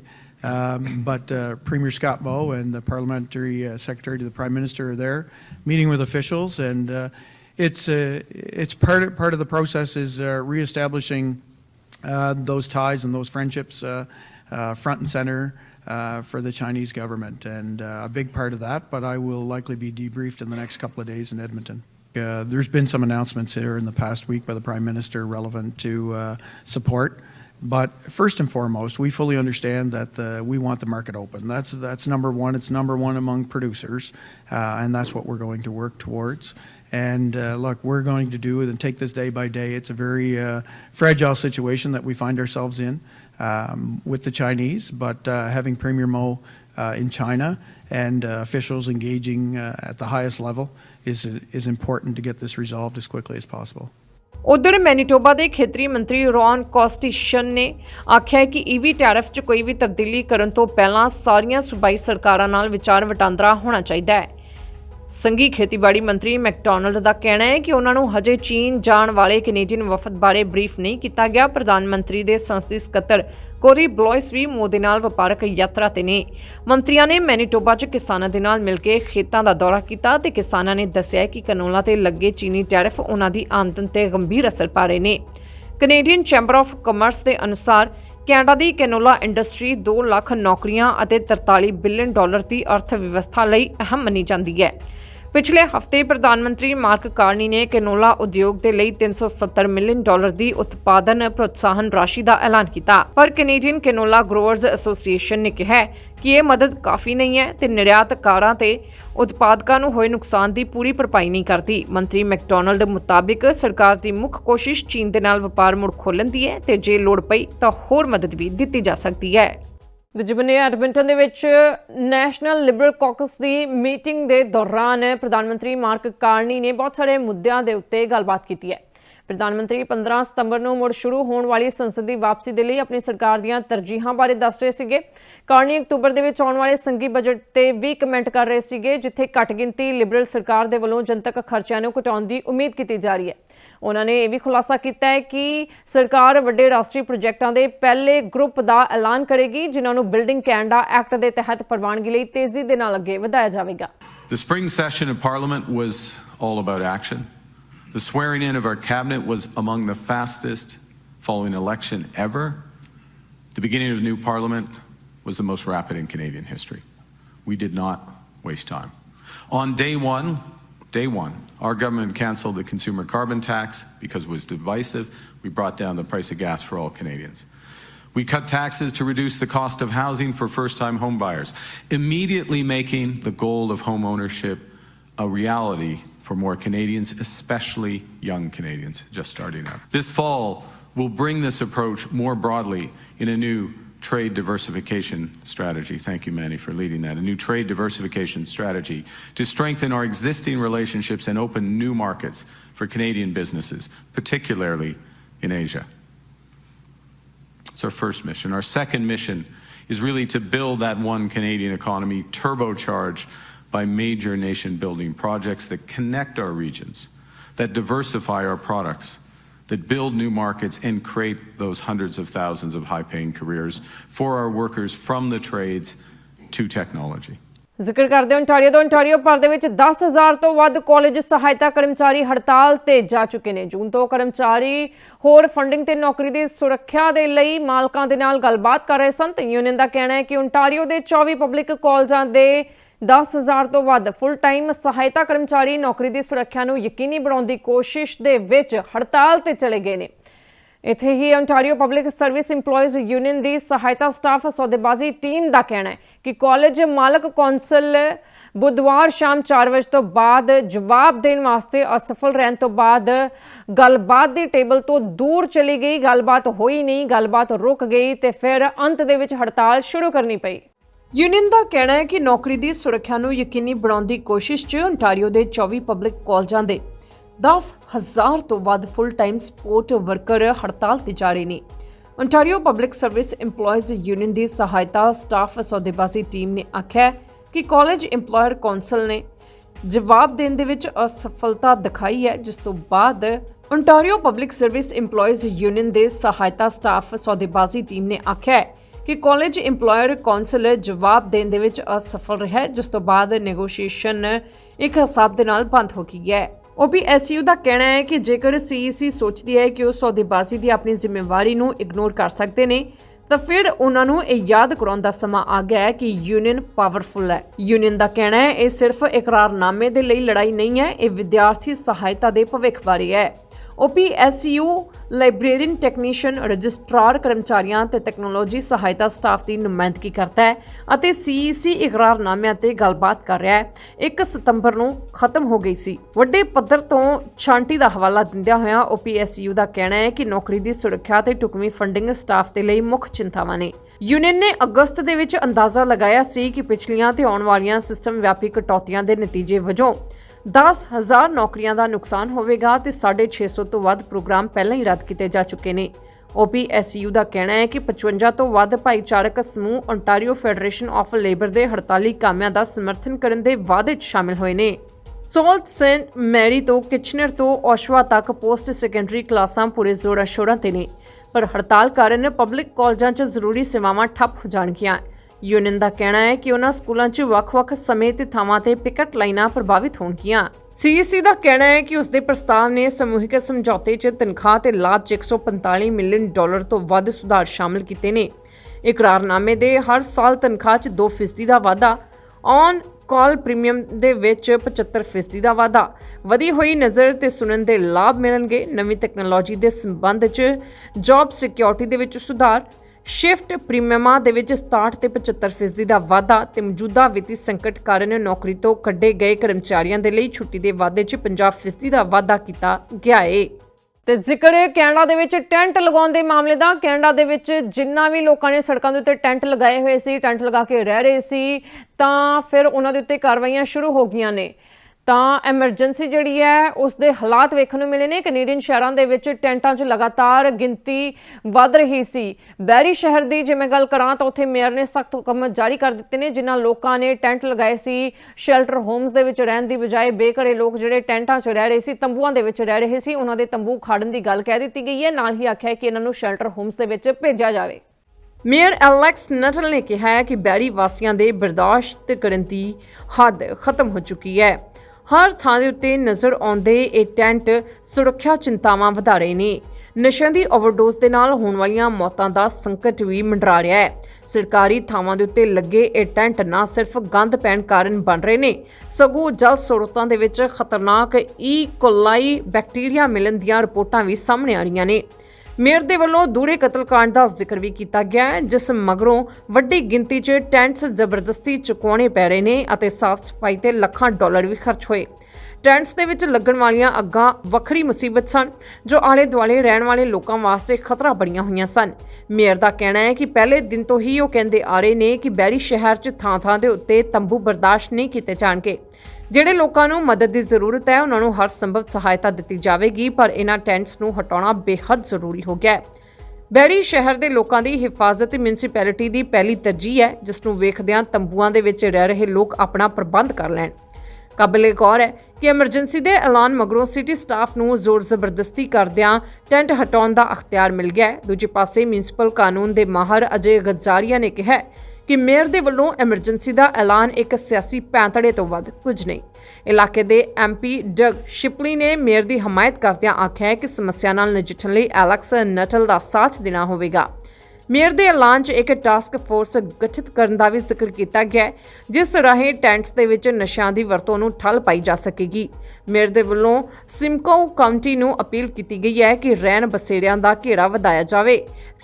um, but uh, Premier Scott Moe and the Parliamentary uh, Secretary to the Prime Minister are there, meeting with officials, and uh, it's uh, it's part of, part of the process is uh, reestablishing uh, those ties and those friendships front and center. For the Chinese government, and a big part of that, but I will likely be debriefed in the next couple of days in Edmonton. There's been some announcements here in the past week by the Prime Minister relevant to support. But first and foremost, we fully understand that we want the market open. That's, that's number one. It's number one among producers, uh, and that's what we're going to work towards. And uh, look, we're going to do and take this day by day. It's a very uh, fragile situation that we find ourselves in um, with the Chinese, but uh, having Premier Mo uh, in China and officials engaging at the highest level is, is important to get this resolved as quickly as possible. ਉਧਰ Manitoba ਦੇ ਖੇਤਰੀ ਮੰਤਰੀ Ron ਕੋਸਟਿਸ਼ਨ ਨੇ ਆਖਿਆ ਹੈ ਕਿ EV tariff 'ਚ ਕੋਈ ਵੀ ਤਬਦੀਲੀ ਕਰਨ ਤੋਂ ਪਹਿਲਾਂ ਸਾਰੀਆਂ ਸੂਬਾਈ ਸਰਕਾਰਾਂ ਨਾਲ ਵਿਚਾਰ ਵਟਾਂਦਰਾ ਹੋਣਾ ਚਾਹੀਦਾ ਹੈ। ਸੰਘੀ ਖੇਤੀਬਾੜੀ ਮੰਤਰੀ ਮੈਕਡੋਨਲਡ ਦਾ ਕਹਿਣਾ ਹੈ ਕਿ ਉਹਨਾਂ ਨੂੰ ਹਜੇ ਚੀਨ ਜਾਣ ਵਾਲੇ ਕੈਨੇਡੀਅਨ ਵਫਦ ਬਾਰੇ ਬਰੀਫ ਨਹੀਂ ਕੀਤਾ ਗਿਆ। ਪ੍ਰਧਾਨ ਮੰਤਰੀ ਦੇ ਸੰਸਦੀ ਸਕੱਤਰ ਕੋਰੀ ਬਲੋਇਸ ਵੀ ਮੋਦੀ ਨਾਲ ਵਪਾਰਕ ਯਾਤਰਾ ਤੇ ਨੇ। ਮੰਤਰੀਆਂ ਨੇ ਮੈਨੀਟੋਬਾ 'ਚ ਕਿਸਾਨਾਂ ਦੇ ਨਾਲ ਮਿਲ ਕੇ ਖੇਤਾਂ ਦਾ ਦੌਰਾ ਕੀਤਾ ਤੇ ਕਿਸਾਨਾਂ ਨੇ ਦੱਸਿਆ ਕਿ ਕਨੋਲਾ ਤੇ ਲੱਗੇ ਚੀਨੀ ਟੈਰਿਫ ਉਹਨਾਂ ਦੀ ਆਮਦਨ ਤੇ ਗੰਭੀਰ ਅਸਰ ਪਾ ਰਹੇ ਨੇ। ਕੈਨੇਡੀਅਨ ਚੈਂਬਰ ਆਫ ਕਮਰਸ ਦੇ ਅਨੁਸਾਰ ਕੈਨੇਡਾ ਦੀ ਕੈਨੋਲਾ ਇੰਡਸਟਰੀ 2 ਲੱਖ ਨੌਕਰੀਆਂ ਅਤੇ 43 ਬਿਲੀਅਨ ਡਾਲਰ ਦੀ ਅਰਥ ਵਿਵਸਥਾ ਲਈ ਅਹਿਮ ਮੰਨੀ ਜਾਂਦੀ ਹੈ। ਪਿਛਲੇ ਹਫ਼ਤੇ ਪ੍ਰਧਾਨ ਮੰਤਰੀ ਮਾਰਕ ਕਾਰਨੀ ਨੇ ਕੈਨੋਲਾ ਉਦਯੋਗ ਦੇ ਲਈ 370 ਮਿਲੀਅਨ ਡਾਲਰ ਦੀ ਉਤਪਾਦਨ ਪ੍ਰੋਤਸਾਹਨ ਰਾਸ਼ੀ ਦਾ ਐਲਾਨ ਕੀਤਾ। ਪਰ ਕੈਨੇਡੀਅਨ ਕੈਨੋਲਾ ਗਰੋਵਰਜ਼ ਐਸੋਸੀਏਸ਼ਨ ਨੇ ਕਿਹਾ ਕਿ ਇਹ ਮਦਦ ਕਾਫੀ ਨਹੀਂ ਹੈ ਤੇ ਨਿਰਯਾਤਕਾਰਾਂ ਤੇ ਉਤਪਾਦਕਾਂ ਨੂੰ ਹੋਏ ਨੁਕਸਾਨ ਦੀ ਪੂਰੀ ਭਰਪਾਈ ਨਹੀਂ ਕਰਦੀ। ਮੰਤਰੀ ਮੈਕਡੋਨਲਡ ਮੁਤਾਬਿਕ ਸਰਕਾਰ ਦੀ ਮੁੱਖ ਕੋਸ਼ਿਸ਼ ਚੀਨ ਦੇ ਨਾਲ ਵਪਾਰ ਮੁੜ ਖੋਲਣ ਦੀ ਹੈ ਤੇ ਜੇ ਲੋੜ ਪਈ ਤਾਂ ਹੋਰ ਮਦਦ ਵੀ ਦਿੱਤੀ ਜਾ ਸਕਦੀ ਹੈ। ਦੂਜੇ ਬੰਨੇ ਐਡਮਿੰਟਨ ਦੇ ਵਿੱਚ ਨੈਸ਼ਨਲ ਲਿਬਰਲ ਕਾਕਸ ਦੀ ਮੀਟਿੰਗ ਦੇ ਦੌਰਾਨ ਪ੍ਰਧਾਨ ਮੰਤਰੀ ਮਾਰਕ ਕਾਰਨੀ ਨੇ ਬਹੁਤ ਸਾਰੇ ਮੁੱਦਿਆਂ ਦੇ ਉੱਤੇ ਗੱਲਬਾਤ ਕੀਤੀ ਹੈ। ਪ੍ਰਧਾਨ ਮੰਤਰੀ 15 ਸਤੰਬਰ ਨੂੰ ਮੁੜ ਸ਼ੁਰੂ ਹੋਣ ਵਾਲੀ ਸੰਸਦ ਦੀ ਵਾਪਸੀ ਦੇ ਲਈ ਆਪਣੀ ਸਰਕਾਰ ਦੀਆਂ ਤਰਜੀਹਾਂ ਬਾਰੇ ਦੱਸ ਰਹੇ ਸੀਗੇ। ਕਾਰਨੀ ਅਕਤੂਬਰ ਦੇ ਵਿੱਚ ਆਉਣ ਵਾਲੇ ਸੰਘੀ ਬਜਟ ਤੇ ਵੀ ਕਮੈਂਟ ਕਰ ਰਹੇ ਸੀਗੇ, ਜਿੱਥੇ ਘੱਟ ਗਿਣਤੀ ਲਿਬਰਲ ਸਰਕਾਰ ਦੇ ਵੱਲੋਂ ਜਨਤਕ ਖਰਚਿਆਂ ਨੂੰ ਘਟਾਉਣ ਦੀ ਉਮੀਦ ਕੀਤੀ ਜਾ ਰਹੀ ਹੈ। ਉਹਨਾਂ ਨੇ ਇਹ ਵੀ ਖੁਲਾਸਾ ਕੀਤਾ ਹੈ ਕਿ ਸਰਕਾਰ ਵੱਡੇ ਰਾਸ਼ਟਰੀ ਪ੍ਰੋਜੈਕਟਾਂ ਦੇ ਪਹਿਲੇ ਗਰੁੱਪ ਦਾ ਐਲਾਨ ਕਰੇਗੀ ਜਿਨ੍ਹਾਂ ਨੂੰ ਬਿਲਡਿੰਗ ਕੈਨੇਡਾ ਐਕਟ ਦੇ ਤਹਿਤ ਪ੍ਰਵਾਨਗੀ ਲਈ ਤੇਜ਼ੀ ਦੇ ਨਾਲ ਅੱਗੇ ਵਧਾਇਆ ਜਾਵੇਗਾ The spring session of Parliament was all about action. The swearing in of our cabinet was among the fastest following election ever. The beginning of new Parliament was the most rapid in Canadian history. We did not waste time. On day one, day one, our government cancelled the consumer carbon tax because it was divisive. We brought down the price of gas for all Canadians. We cut taxes to reduce the cost of housing for first time homebuyers, immediately making the goal of home ownership a reality for more Canadians, especially young Canadians just starting out. This fall, we'll bring this approach more broadly in a new trade diversification strategy. Thank you, Manny, for leading that. A new trade diversification strategy to strengthen our existing relationships and open new markets for Canadian businesses, particularly in Asia. It's our first mission. Our second mission is really to build that one Canadian economy, turbocharged by major nation building projects that connect our regions, that diversify our products, that build new markets and create those hundreds of thousands of high-paying careers for our workers from the trades to technology. ਜ਼ਿਕਰ ਕਰਦੇ ਹਾਂ Ontario ਤੋਂ Ontario ਭਰ ਦੇ ਵਿੱਚ 10000 ਤੋਂ ਵੱਧ college ਸਹਾਇਤਾ ਕਰਮਚਾਰੀ ਹੜਤਾਲ ਤੇ ਜਾ ਚੁੱਕੇ ਨੇ ਜੂਨ ਤੋਂ ਕਰਮਚਾਰੀ ਹੋਰ ਫੰਡਿੰਗ ਤੇ ਨੌਕਰੀ ਦੀ ਸੁਰੱਖਿਆ ਦੇ ਲਈ ਮਾਲਕਾਂ ਦੇ ਨਾਲ ਗੱਲਬਾਤ ਕਰ ਰਹੇ ਸਨ ਤੇ ਯੂਨੀਅਨ ਦਾ ਕਹਿਣਾ ਹੈ ਕਿ ਓਨਟਾਰੀਓ ਦੇ 24 ਪਬਲਿਕ ਕਾਲਜਾਂ ਦੇ 10000 ਤੋਂ ਵੱਧ ਫੁੱਲ ਟਾਈਮ ਸਹਾਇਤਾ ਕਰਮਚਾਰੀ ਨੌਕਰੀ ਦੀ ਸੁਰੱਖਿਆ ਨੂੰ ਯਕੀਨੀ ਬਣਾਉਣ ਦੀ ਕੋਸ਼ਿਸ਼ ਦੇ ਵਿੱਚ ਹੜਤਾਲ ਤੇ ਚਲੇ ਗਏ ਨੇ। ਇੱਥੇ ਹੀ ontario public service EMPLOYEES union ਦੀ ਸਹਾਇਤਾ ਸਟਾਫ ਸੌਦੇਬਾਜ਼ੀ ਟੀਮ ਦਾ ਕਹਿਣਾ ਹੈ ਕਿ ਕਾਲਜ ਮਾਲਕ ਕੌਂਸਲ ਬੁੱਧਵਾਰ ਸ਼ਾਮ 4 ਵਜੇ ਤੋਂ ਬਾਅਦ ਜਵਾਬ ਦੇਣ ਵਾਸਤੇ ਅਸਫਲ ਰਹਿਣ ਤੋਂ ਬਾਅਦ ਗੱਲਬਾਤ ਦੀ ਟੇਬਲ ਤੋਂ ਦੂਰ ਚਲੀ ਗਈ। ਗੱਲਬਾਤ ਹੋਈ ਨਹੀਂ, ਗੱਲਬਾਤ ਰੁਕ ਗਈ ਤੇ ਫਿਰ ਅੰਤ ਦੇ ਵਿੱਚ ਹੜਤਾਲ ਸ਼ੁਰੂ ਕਰਨੀ ਪਈ। ਯੂਨੀਅਨ ਦਾ ਕਹਿਣਾ ਹੈ ਕਿ ਨੌਕਰੀ ਦੀ ਸੁਰੱਖਿਆ ਨੂੰ ਯਕੀਨੀ ਬਣਾਉਣ ਦੀ ਕੋਸ਼ਿਸ਼ 'ਚ ਓਨਟਾਰੀਓ ਦੇ 24 ਪਬਲਿਕ ਕਾਲਜਾਂ ਦੇ 10000 ਤੋਂ ਵੱਧ ਫੁੱਲ ਟਾਈਮ ਸਪੋਰਟ ਵਰਕਰ ਹੜਤਾਲ ਤੇ ਜਾ ਰਹੇ ਨੇ। Ontario public service EMPLOYEES union ਦੀ ਸਹਾਇਤਾ ਸਟਾਫ ਸੌਦੇਬਾਜ਼ੀ ਟੀਮ ਨੇ ਆਖਿਆ ਕਿ ਕਾਲਜ EMPLOYER ਕੌਂਸਲ ਨੇ ਜਵਾਬ ਦੇਣ ਦੇ ਵਿੱਚ ਅਸਫਲਤਾ ਦਿਖਾਈ ਹੈ, ਜਿਸ ਤੋਂ ਬਾਅਦ Ontario public service EMPLOYEES union ਦੇ ਸਹਾਇਤਾ ਸਟਾਫ ਸੌਦੇਬਾਜ਼ੀ ਟੀਮ ਨੇ ਆਖਿਆ ਹੈ ਕਿ ਕਾਲਜ EMPLOYER ਕੌਂਸਲ ਜਵਾਬ ਦੇਣ ਦੇ ਵਿੱਚ ਅਸਫਲ ਰਿਹਾ ਜਿਸ ਤੋਂ ਬਾਅਦ ਨੈਗੋਸ਼ੀਏਸ਼ਨ ਇੱਕ ਹਿਸਾਬ ਦੇ ਨਾਲ ਬੰਦ ਹੋ ਗਈ ਹੈ। OPSU ਦਾ ਕਹਿਣਾ ਹੈ ਕਿ ਜੇਕਰ CEC ਸੋਚਦੀ ਹੈ ਕਿ ਉਹ ਸੌਦੇਬਾਜ਼ੀ ਦੀ ਆਪਣੀ ਜ਼ਿੰਮੇਵਾਰੀ ਨੂੰ ਇਗਨੋਰ ਕਰ ਸਕਦੇ ਨੇ, ਤਾਂ ਫਿਰ ਉਹਨਾਂ ਨੂੰ ਇਹ ਯਾਦ ਕਰਾਉਣ ਦਾ ਸਮਾਂ ਆ ਗਿਆ ਹੈ ਕਿ ਯੂਨੀਅਨ ਪਾਵਰਫੁਲ ਹੈ। ਯੂਨੀਅਨ ਦਾ ਕਹਿਣਾ ਹੈ, ਇਹ ਸਿਰਫ ਇਕਰਾਰਨਾਮੇ ਦੇ ਲਈ ਲੜਾਈ ਨਹੀਂ ਹੈ, ਇਹ ਵਿਦਿਆਰਥੀ ਸਹਾਇਤਾ ਦੇ ਭਵਿੱਖ ਬਾਰੇ ਹੈ। OPSU ਲਾਇਬ੍ਰੇਰੀਅਨ ਟੈਕਨੀਸ਼ੀਅਨ, ਰਜਿਸਟਰਾਰ ਕਰਮਚਾਰੀਆਂ ਤੇ ਟੈਕਨੋਲੋਜੀ ਸਹਾਇਤਾ ਸਟਾਫ ਦੀ ਨੁਮਾਇੰਦਗੀ ਕਰਦਾ ਹੈ ਅਤੇ CEC ਇਕਰਾਰਨਾਮਿਆਂ ਤੇ ਗੱਲਬਾਤ ਕਰ ਰਿਹਾ ਹੈ। 1 ਸਤੰਬਰ ਨੂੰ ਖਤਮ ਹੋ ਗਈ ਸੀ। ਵੱਡੇ ਪੱਧਰ ਤੋਂ ਛਾਂਟੀ ਦਾ ਹਵਾਲਾ ਦਿੰਦਿਆਂ ਹੋਇਆਂ OPSU ਦਾ ਕਹਿਣਾ ਹੈ ਕਿ ਨੌਕਰੀ ਦੀ ਸੁਰੱਖਿਆ ਤੇ ਟੁਕਵੀਂ ਫੰਡਿੰਗ ਸਟਾਫ ਦੇ ਲਈ ਮੁੱਖ ਚਿੰਤਾਵਾਂ ਨੇ। ਯੂਨੀਅਨ ਨੇ ਅਗਸਤ ਦੇ ਵਿੱਚ ਅੰਦਾਜ਼ਾ ਲਗਾਇਆ ਸੀ ਕਿ ਪਿਛਲੀਆਂ ਤੇ ਆਉਣ ਵਾਲੀਆਂ ਸਿਸਟਮ ਵਿਆਪੀ ਕਟੌਤੀਆਂ ਦੇ ਨਤੀਜੇ ਵਜੋਂ 10000 ਨੌਕਰੀਆਂ ਦਾ ਨੁਕਸਾਨ ਹੋਵੇਗਾ ਤੇ 650 ਤੋਂ ਵੱਧ ਪ੍ਰੋਗਰਾਮ ਪਹਿਲਾਂ ਹੀ ਰੱਦ ਕੀਤੇ ਜਾ ਚੁੱਕੇ ਨੇ। OPSU ਦਾ ਕਹਿਣਾ ਹੈ ਕਿ 55 ਤੋਂ ਵੱਧ ਭਾਈਚਾਰਕ ਸਮੂਹ ਓਨਟਾਰੀਓ ਫੈਡਰੇਸ਼ਨ ਆਫ ਲੇਬਰ ਦੇ ਹੜਤਾਲੀ ਕਾਮਿਆਂ ਦਾ ਸਮਰਥਨ ਕਰਨ ਦੇ ਵਾਅਦੇ 'ਚ ਸ਼ਾਮਿਲ ਹੋਏ ਨੇ। ਸੋਲਟ ਸੈਂਟ ਮੈਰੀ ਤੋਂ ਕਿਚਨਰ ਤੋਂ ਓਸ਼ਵਾ ਤੱਕ ਪੋਸਟ ਸੈਕੰਡਰੀ ਕਲਾਸਾਂ ਪੂਰੇ ਜ਼ੋਰਾਂ ਸ਼ੋਰਾਂ ਤੇ ਨੇ, ਪਰ ਹੜਤਾਲ ਕਾਰਨ ਪਬਲਿਕ ਕਾਲਜਾਂ 'ਚ ਜ਼ਰੂਰੀ ਸੇਵਾਵਾਂ ਠੱਪ ਹੋ ਜਾਣਗੀਆਂ। ਯੂਨੀਅਨ ਦਾ ਕਹਿਣਾ ਹੈ ਕਿ ਉਹਨਾਂ ਸਕੂਲਾਂ 'ਚ ਵੱਖ-ਵੱਖ ਸਮੇਂ ਤੇ ਥਾਵਾਂ ਤੇ ਪਿਕਟ ਲਾਈਨਾਂ ਪ੍ਰਭਾਵਿਤ ਹੋਣਗੀਆਂ। ਸੀਈਸੀ ਦਾ ਕਹਿਣਾ ਹੈ ਕਿ ਉਸ ਦੇ ਪ੍ਰਸਤਾਵ ਨੇ ਸਮੂਹਿਕ ਸਮਝੌਤੇ 'ਚ ਤਨਖਾਹ ਤੇ ਲਾਭ 'ਚ 145 ਮਿਲੀਅਨ ਡਾਲਰ ਤੋਂ ਵੱਧ ਸੁਧਾਰ ਸ਼ਾਮਲ ਕੀਤੇ ਨੇ। ਇਕਰਾਰਨਾਮੇ ਦੇ ਹਰ ਸਾਲ ਤਨਖਾਹ 'ਚ 2% ਦਾ ਵਾਧਾ, ਔਨ ਕਾਲ ਪ੍ਰੀਮੀਅਮ ਦੇ ਵਿੱਚ 75% ਦਾ ਵਾਧਾ। ਵਧੀ ਹੋਈ ਨਜ਼ਰ ਤੇ ਸੁਣਨ ਦੇ ਲਾਭ ਮਿਲਣਗੇ। ਨਵੀਂ ਟੈਕਨੋਲੋਜੀ ਦੇ ਸੰਬੰਧ 'ਚ ਜੌਬ ਸਿਕਿਉਰਿਟੀ ਦੇ ਵਿੱਚ ਸੁਧਾਰ ਸ਼ਿਫਟ ਪ੍ਰੀਮੀਅਮਾਂ ਦੇ ਵਿੱਚ 67 ਤੇ 75% ਦਾ ਵਾਧਾ ਤੇ ਮੌਜੂਦਾ ਵਿੱਤੀ ਸੰਕਟ ਕਾਰਨ ਨੌਕਰੀ ਤੋਂ ਕੱਢੇ ਗਏ ਕਰਮਚਾਰੀਆਂ ਦੇ ਲਈ ਛੁੱਟੀ ਦੇ ਵਾਧੇ 'ਚ 50% ਦਾ ਵਾਧਾ ਕੀਤਾ ਗਿਆ ਏ। ਤੇ ਜ਼ਿਕਰ ਹੈ ਕੈਨੇਡਾ ਦੇ ਵਿੱਚ ਟੈਂਟ ਲਗਾਉਣ ਦੇ ਮਾਮਲੇ ਦਾ, ਕੈਨੇਡਾ ਦੇ ਵਿੱਚ ਜਿੰਨਾ ਵੀ ਲੋਕਾਂ ਨੇ ਸੜਕਾਂ ਦੇ ਉੱਤੇ ਟੈਂਟ ਲਗਾਏ ਹੋਏ ਸੀ, ਟੈਂਟ ਲਗਾ ਕੇ ਰਹਿ ਰਹੇ ਸੀ, ਤਾਂ ਫਿਰ ਉਹਨਾਂ ਦੇ ਉੱਤੇ ਕਾਰਵਾਈਆਂ ਸ਼ੁਰੂ ਹੋ ਗਈਆਂ ਨੇ। ਤਾਂ ਐਮਰਜੈਂਸੀ ਜਿਹੜੀ ਹੈ ਉਸ ਦੇ ਹਾਲਾਤ ਵੇਖਣ ਨੂੰ ਮਿਲੇ ਨੇ। ਕੈਨੇਡੀਅਨ ਸ਼ਹਿਰਾਂ ਦੇ ਵਿੱਚ ਟੈਂਟਾਂ 'ਚ ਲਗਾਤਾਰ ਗਿਣਤੀ ਵੱਧ ਰਹੀ ਸੀ। ਬੈਰੀ ਸ਼ਹਿਰ ਦੀ ਜੇ ਮੈਂ ਗੱਲ ਕਰਾਂ ਤਾਂ ਉੱਥੇ ਮੇਅਰ ਨੇ ਸਖਤ ਹੁਕਮ ਜਾਰੀ ਕਰ ਦਿੱਤੇ ਨੇ, ਜਿਨ੍ਹਾਂ ਲੋਕਾਂ ਨੇ ਟੈਂਟ ਲਗਾਏ ਸੀ। ਸ਼ੈਲਟਰ ਹੋਮਸ ਦੇ ਵਿੱਚ ਰਹਿਣ ਦੀ ਬਜਾਏ ਬੇਘਰੇ ਲੋਕ ਜਿਹੜੇ ਟੈਂਟਾਂ 'ਚ ਰਹਿ ਰਹੇ ਸੀ, ਤੰਬੂਆਂ ਦੇ ਵਿੱਚ ਰਹਿ ਰਹੇ ਸੀ, ਉਹਨਾਂ ਦੇ ਤੰਬੂ ਖਾੜਨ ਦੀ ਗੱਲ ਕਹਿ ਦਿੱਤੀ ਗਈ ਹੈ। ਨਾਲ ਹੀ ਆਖਿਆ ਹੈ ਕਿ ਇਹਨਾਂ ਨੂੰ ਸ਼ੈਲਟਰ ਹੋਮਸ ਦੇ ਵਿੱਚ ਭੇਜਿਆ ਜਾਵੇ। ਮੇਅਰ ਐਲੈਕਸ ਨਟਲ ਨੇ ਕਿਹਾ ਹੈ ਕਿ ਬੈਰੀ ਵਾਸੀਆਂ ਦੇ ਬਰਦਾਸ਼ਤ ਕਰਨ ਦੀ ਹੱਦ ਖਤਮ ਹੋ ਚੁੱਕੀ ਹੈ। ਹਰ ਥਾਂ ਦੇ ਉੱਤੇ ਨਜ਼ਰ ਆਉਂਦੇ ਇਹ ਟੈਂਟ ਸੁਰੱਖਿਆ ਚਿੰਤਾਵਾਂ ਵਧਾ ਰਹੇ ਨੇ। ਨਸ਼ਿਆਂ ਦੀ ਓਵਰਡੋਜ਼ ਦੇ ਨਾਲ ਹੋਣ ਵਾਲੀਆਂ ਮੌਤਾਂ ਦਾ ਸੰਕਟ ਵੀ ਮੰਡਰਾ ਰਿਹਾ ਹੈ। ਸਰਕਾਰੀ ਥਾਵਾਂ ਦੇ ਉੱਤੇ ਲੱਗੇ ਇਹ ਟੈਂਟ ਨਾ ਸਿਰਫ ਗੰਦ ਪੈਣ ਕਾਰਨ ਬਣ ਰਹੇ ਨੇ, ਸਗੋਂ ਜਲ ਸਰੋਤਾਂ ਦੇ ਵਿੱਚ ਖਤਰਨਾਕ ਈ. ਕੋਲਾਈ ਬੈਕਟੀਰੀਆ ਮਿਲਣ ਦੀਆਂ ਰਿਪੋਰਟਾਂ ਵੀ ਸਾਹਮਣੇ ਆ ਰਹੀਆਂ ਨੇ। ਮੇਅਰ ਦੇ ਵੱਲੋਂ ਦੂੜੇ ਕਤਲकांड ਦਾ ਜ਼ਿਕਰ ਵੀ ਕੀਤਾ ਗਿਆ ਹੈ, ਜਿਸ ਮਗਰੋਂ ਵੱਡੀ ਗਿਣਤੀ 'ਚ ਟੈਂਟਸ ਜ਼ਬਰਦਸਤੀ ਚੁਕਾਉਣੇ ਪੈ ਰਹੇ ਨੇ ਅਤੇ ਸਾਫ਼ ਸਫ਼ਾਈ ਤੇ ਲੱਖਾਂ ਡਾਲਰ ਵੀ ਖਰਚ ਹੋਏ। ਟੈਂਟਸ ਦੇ ਵਿੱਚ ਲੱਗਣ ਵਾਲੀਆਂ ਅੱਗਾਂ ਵੱਖਰੀ ਮੁਸੀਬਤ ਸਨ, ਜੋ ਆਲੇ ਦੁਆਲੇ ਰਹਿਣ ਵਾਲੇ ਲੋਕਾਂ ਵਾਸਤੇ ਖਤਰਾ ਬਣੀਆਂ ਹੋਈਆਂ ਸਨ। ਮੇਅਰ ਦਾ ਕਹਿਣਾ ਹੈ ਕਿ ਪਹਿਲੇ ਦਿਨ ਤੋਂ ਹੀ ਉਹ ਕਹਿੰਦੇ ਆ ਰਹੇ ਨੇ ਕਿ ਬੈਰੀ ਸ਼ਹਿਰ 'ਚ ਥਾਂ-ਥਾਂ ਦੇ ਉੱਤੇ ਤੰਬੂ ਬਰਦਾਸ਼ਤ ਨਹੀਂ ਕੀਤੇ ਜਾਣਗੇ। ਜਿਹੜੇ ਲੋਕਾਂ ਨੂੰ ਮਦਦ ਦੀ ਜ਼ਰੂਰਤ ਹੈ, ਉਹਨਾਂ ਨੂੰ ਹਰ ਸੰਭਵ ਸਹਾਇਤਾ ਦਿੱਤੀ ਜਾਵੇਗੀ, ਪਰ ਇਹਨਾਂ ਟੈਂਟਸ ਨੂੰ ਹਟਾਉਣਾ ਬੇहद ਜ਼ਰੂਰੀ ਹੋ ਗਿਆ ਹੈ। ਬੈਰੀ ਸ਼ਹਿਰ ਦੇ ਲੋਕਾਂ ਦੀ ਹਿਫਾਜ਼ਤ ਮਿਊਨਿਸਪੈਲਿਟੀ ਦੀ ਪਹਿਲੀ ਤਰਜੀਹ ਹੈ, ਜਿਸ ਨੂੰ ਵੇਖਦਿਆਂ ਤੰਬੂਆਂ ਦੇ ਵਿੱਚ ਰਹਿ ਰਹੇ ਲੋਕ ਆਪਣਾ ਪ੍ਰਬੰਧ ਕਰ ਲੈਣ। ਕਾਬਲੇ ਗੌਰ ਹੈ ਕਿ ਐਮਰਜੈਂਸੀ ਦੇ ਐਲਾਨ ਮਗਰੋਂ ਸਿਟੀ ਸਟਾਫ ਨੂੰ ਜ਼ੋਰ ਜ਼ਬਰਦਸਤੀ ਕਰਦਿਆਂ ਟੈਂਟ ਹਟਾਉਣ ਦਾ ਅਖਤਿਆਰ ਮਿਲ ਗਿਆ ਹੈ। ਦੂਜੇ ਪਾਸੇ ਮਿਊਨਿਸਪਲ ਕਾਨੂੰਨ ਦੇ ਮਾਹਰ ਅਜੇ ਗਜ਼ਾਰੀਆ ਨੇ ਕਿਹਾ ਕਿ ਮੇਅਰ ਦੇ ਵੱਲੋਂ ਐਮਰਜੈਂਸੀ ਦਾ ਐਲਾਨ ਇੱਕ ਸਿਆਸੀ ਪੈਂਤੜੇ ਤੋਂ ਵੱਧ ਕੁਝ ਨਹੀਂ। ਇਲਾਕੇ ਦੇ ਐਮਪੀ ਡਗ ਸ਼ਿਪਲੀ ਨੇ ਮੇਅਰ ਦੀ ਹਮਾਇਤ ਕਰਦਿਆਂ ਆਖਿਆ ਹੈ ਕਿ ਸਮੱਸਿਆ ਨਾਲ ਨਜਿੱਠਣ ਲਈ ਐਲੈਕਸ ਨਟਲ ਦਾ ਸਾਥ ਦੇਣਾ ਹੋਵੇਗਾ। ਮੇਅਰ ਦੇ ਐਲਾਨ 'ਚ ਇੱਕ ਟਾਸਕ ਫੋਰਸ ਗਠਿਤ ਕਰਨ ਦਾ ਵੀ ਜ਼ਿਕਰ ਕੀਤਾ ਗਿਆ ਜਿਸ ਰਾਹੀਂ ਟੈਂਟਸ ਦੇ ਵਿੱਚ ਨਸ਼ਿਆਂ ਦੀ ਵਰਤੋਂ ਨੂੰ ਠੱਲ ਪਾਈ ਜਾ ਸਕੇਗੀ। ਮੇਅਰ ਦੇ ਵੱਲੋਂ ਸਿਮਕੋ ਕਾਉਂਟੀ ਨੂੰ ਅਪੀਲ ਕੀਤੀ ਗਈ ਹੈ ਕਿ ਰਹਿਣ ਬਸੇੜਿਆਂ ਦਾ ਘੇਰਾ ਵਧਾਇਆ ਜਾਵੇ।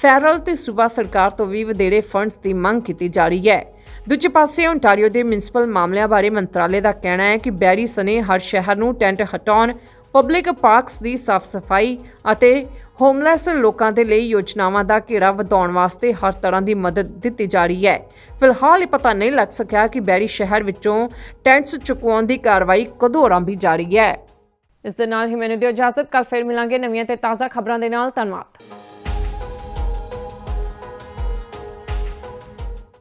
ਫੈਡਰਲ ਤੇ ਸੂਬਾ ਸਰਕਾਰ ਤੋਂ ਵੀ ਵਧੇਰੇ ਫੰਡਸ ਦੀ ਮੰਗ ਕੀਤੀ ਜਾ ਰਹੀ ਹੈ। ਦੂਜੇ ਪਾਸੇ ਓਨਟਾਰੀਓ ਦੇ ਮਿਊਨਿਸਪਲ ਮਾਮਲਿਆਂ ਬਾਰੇ ਮੰਤਰਾਲੇ ਦਾ ਕਹਿਣਾ ਹੈ ਕਿ ਬੈਰੀ ਸਨੇ ਹਰ ਸ਼ਹਿਰ ਨੂੰ ਟੈਂਟ ਹਟਾਉਣ, ਪਬਲਿਕ ਪਾਰਕਸ ਦੀ ਸਾਫ਼ ਸਫ਼ਾਈ ਅਤੇ ਹੋਮਲੈਸ ਲੋਕਾਂ ਦੇ ਲਈ ਯੋਜਨਾਵਾਂ ਦਾ ਘੇਰਾ ਵਧਾਉਣ ਵਾਸਤੇ ਹਰ ਤਰ੍ਹਾਂ ਦੀ ਮਦਦ ਦਿੱਤੀ ਜਾ ਰਹੀ ਹੈ। ਫਿਲਹਾਲ ਇਹ ਪਤਾ ਨਹੀਂ ਲੱਗ ਸਕਿਆ ਕਿ ਬੈਰੀ ਸ਼ਹਿਰ ਵਿੱਚੋਂ ਟੈਂਟਸ ਚੁਕਵਾਉਣ ਦੀ ਕਾਰਵਾਈ ਕਦੋਂ ਆਰੰਭੀ ਜਾ ਰਹੀ ਹੈ। ਇਸ ਦੇ ਨਾਲ ਹੀ ਮੈਨੂੰ ਦਿਓ ਇਜਾਜ਼ਤ ਕੱਲ ਫਿਰ ਮਿਲਾਂਗੇ ਨਵੀਆਂ ਤੇ ਤਾਜ਼ਾ ਖਬਰਾਂ ਦੇ ਨਾਲ। ਧੰਨਵਾਦ।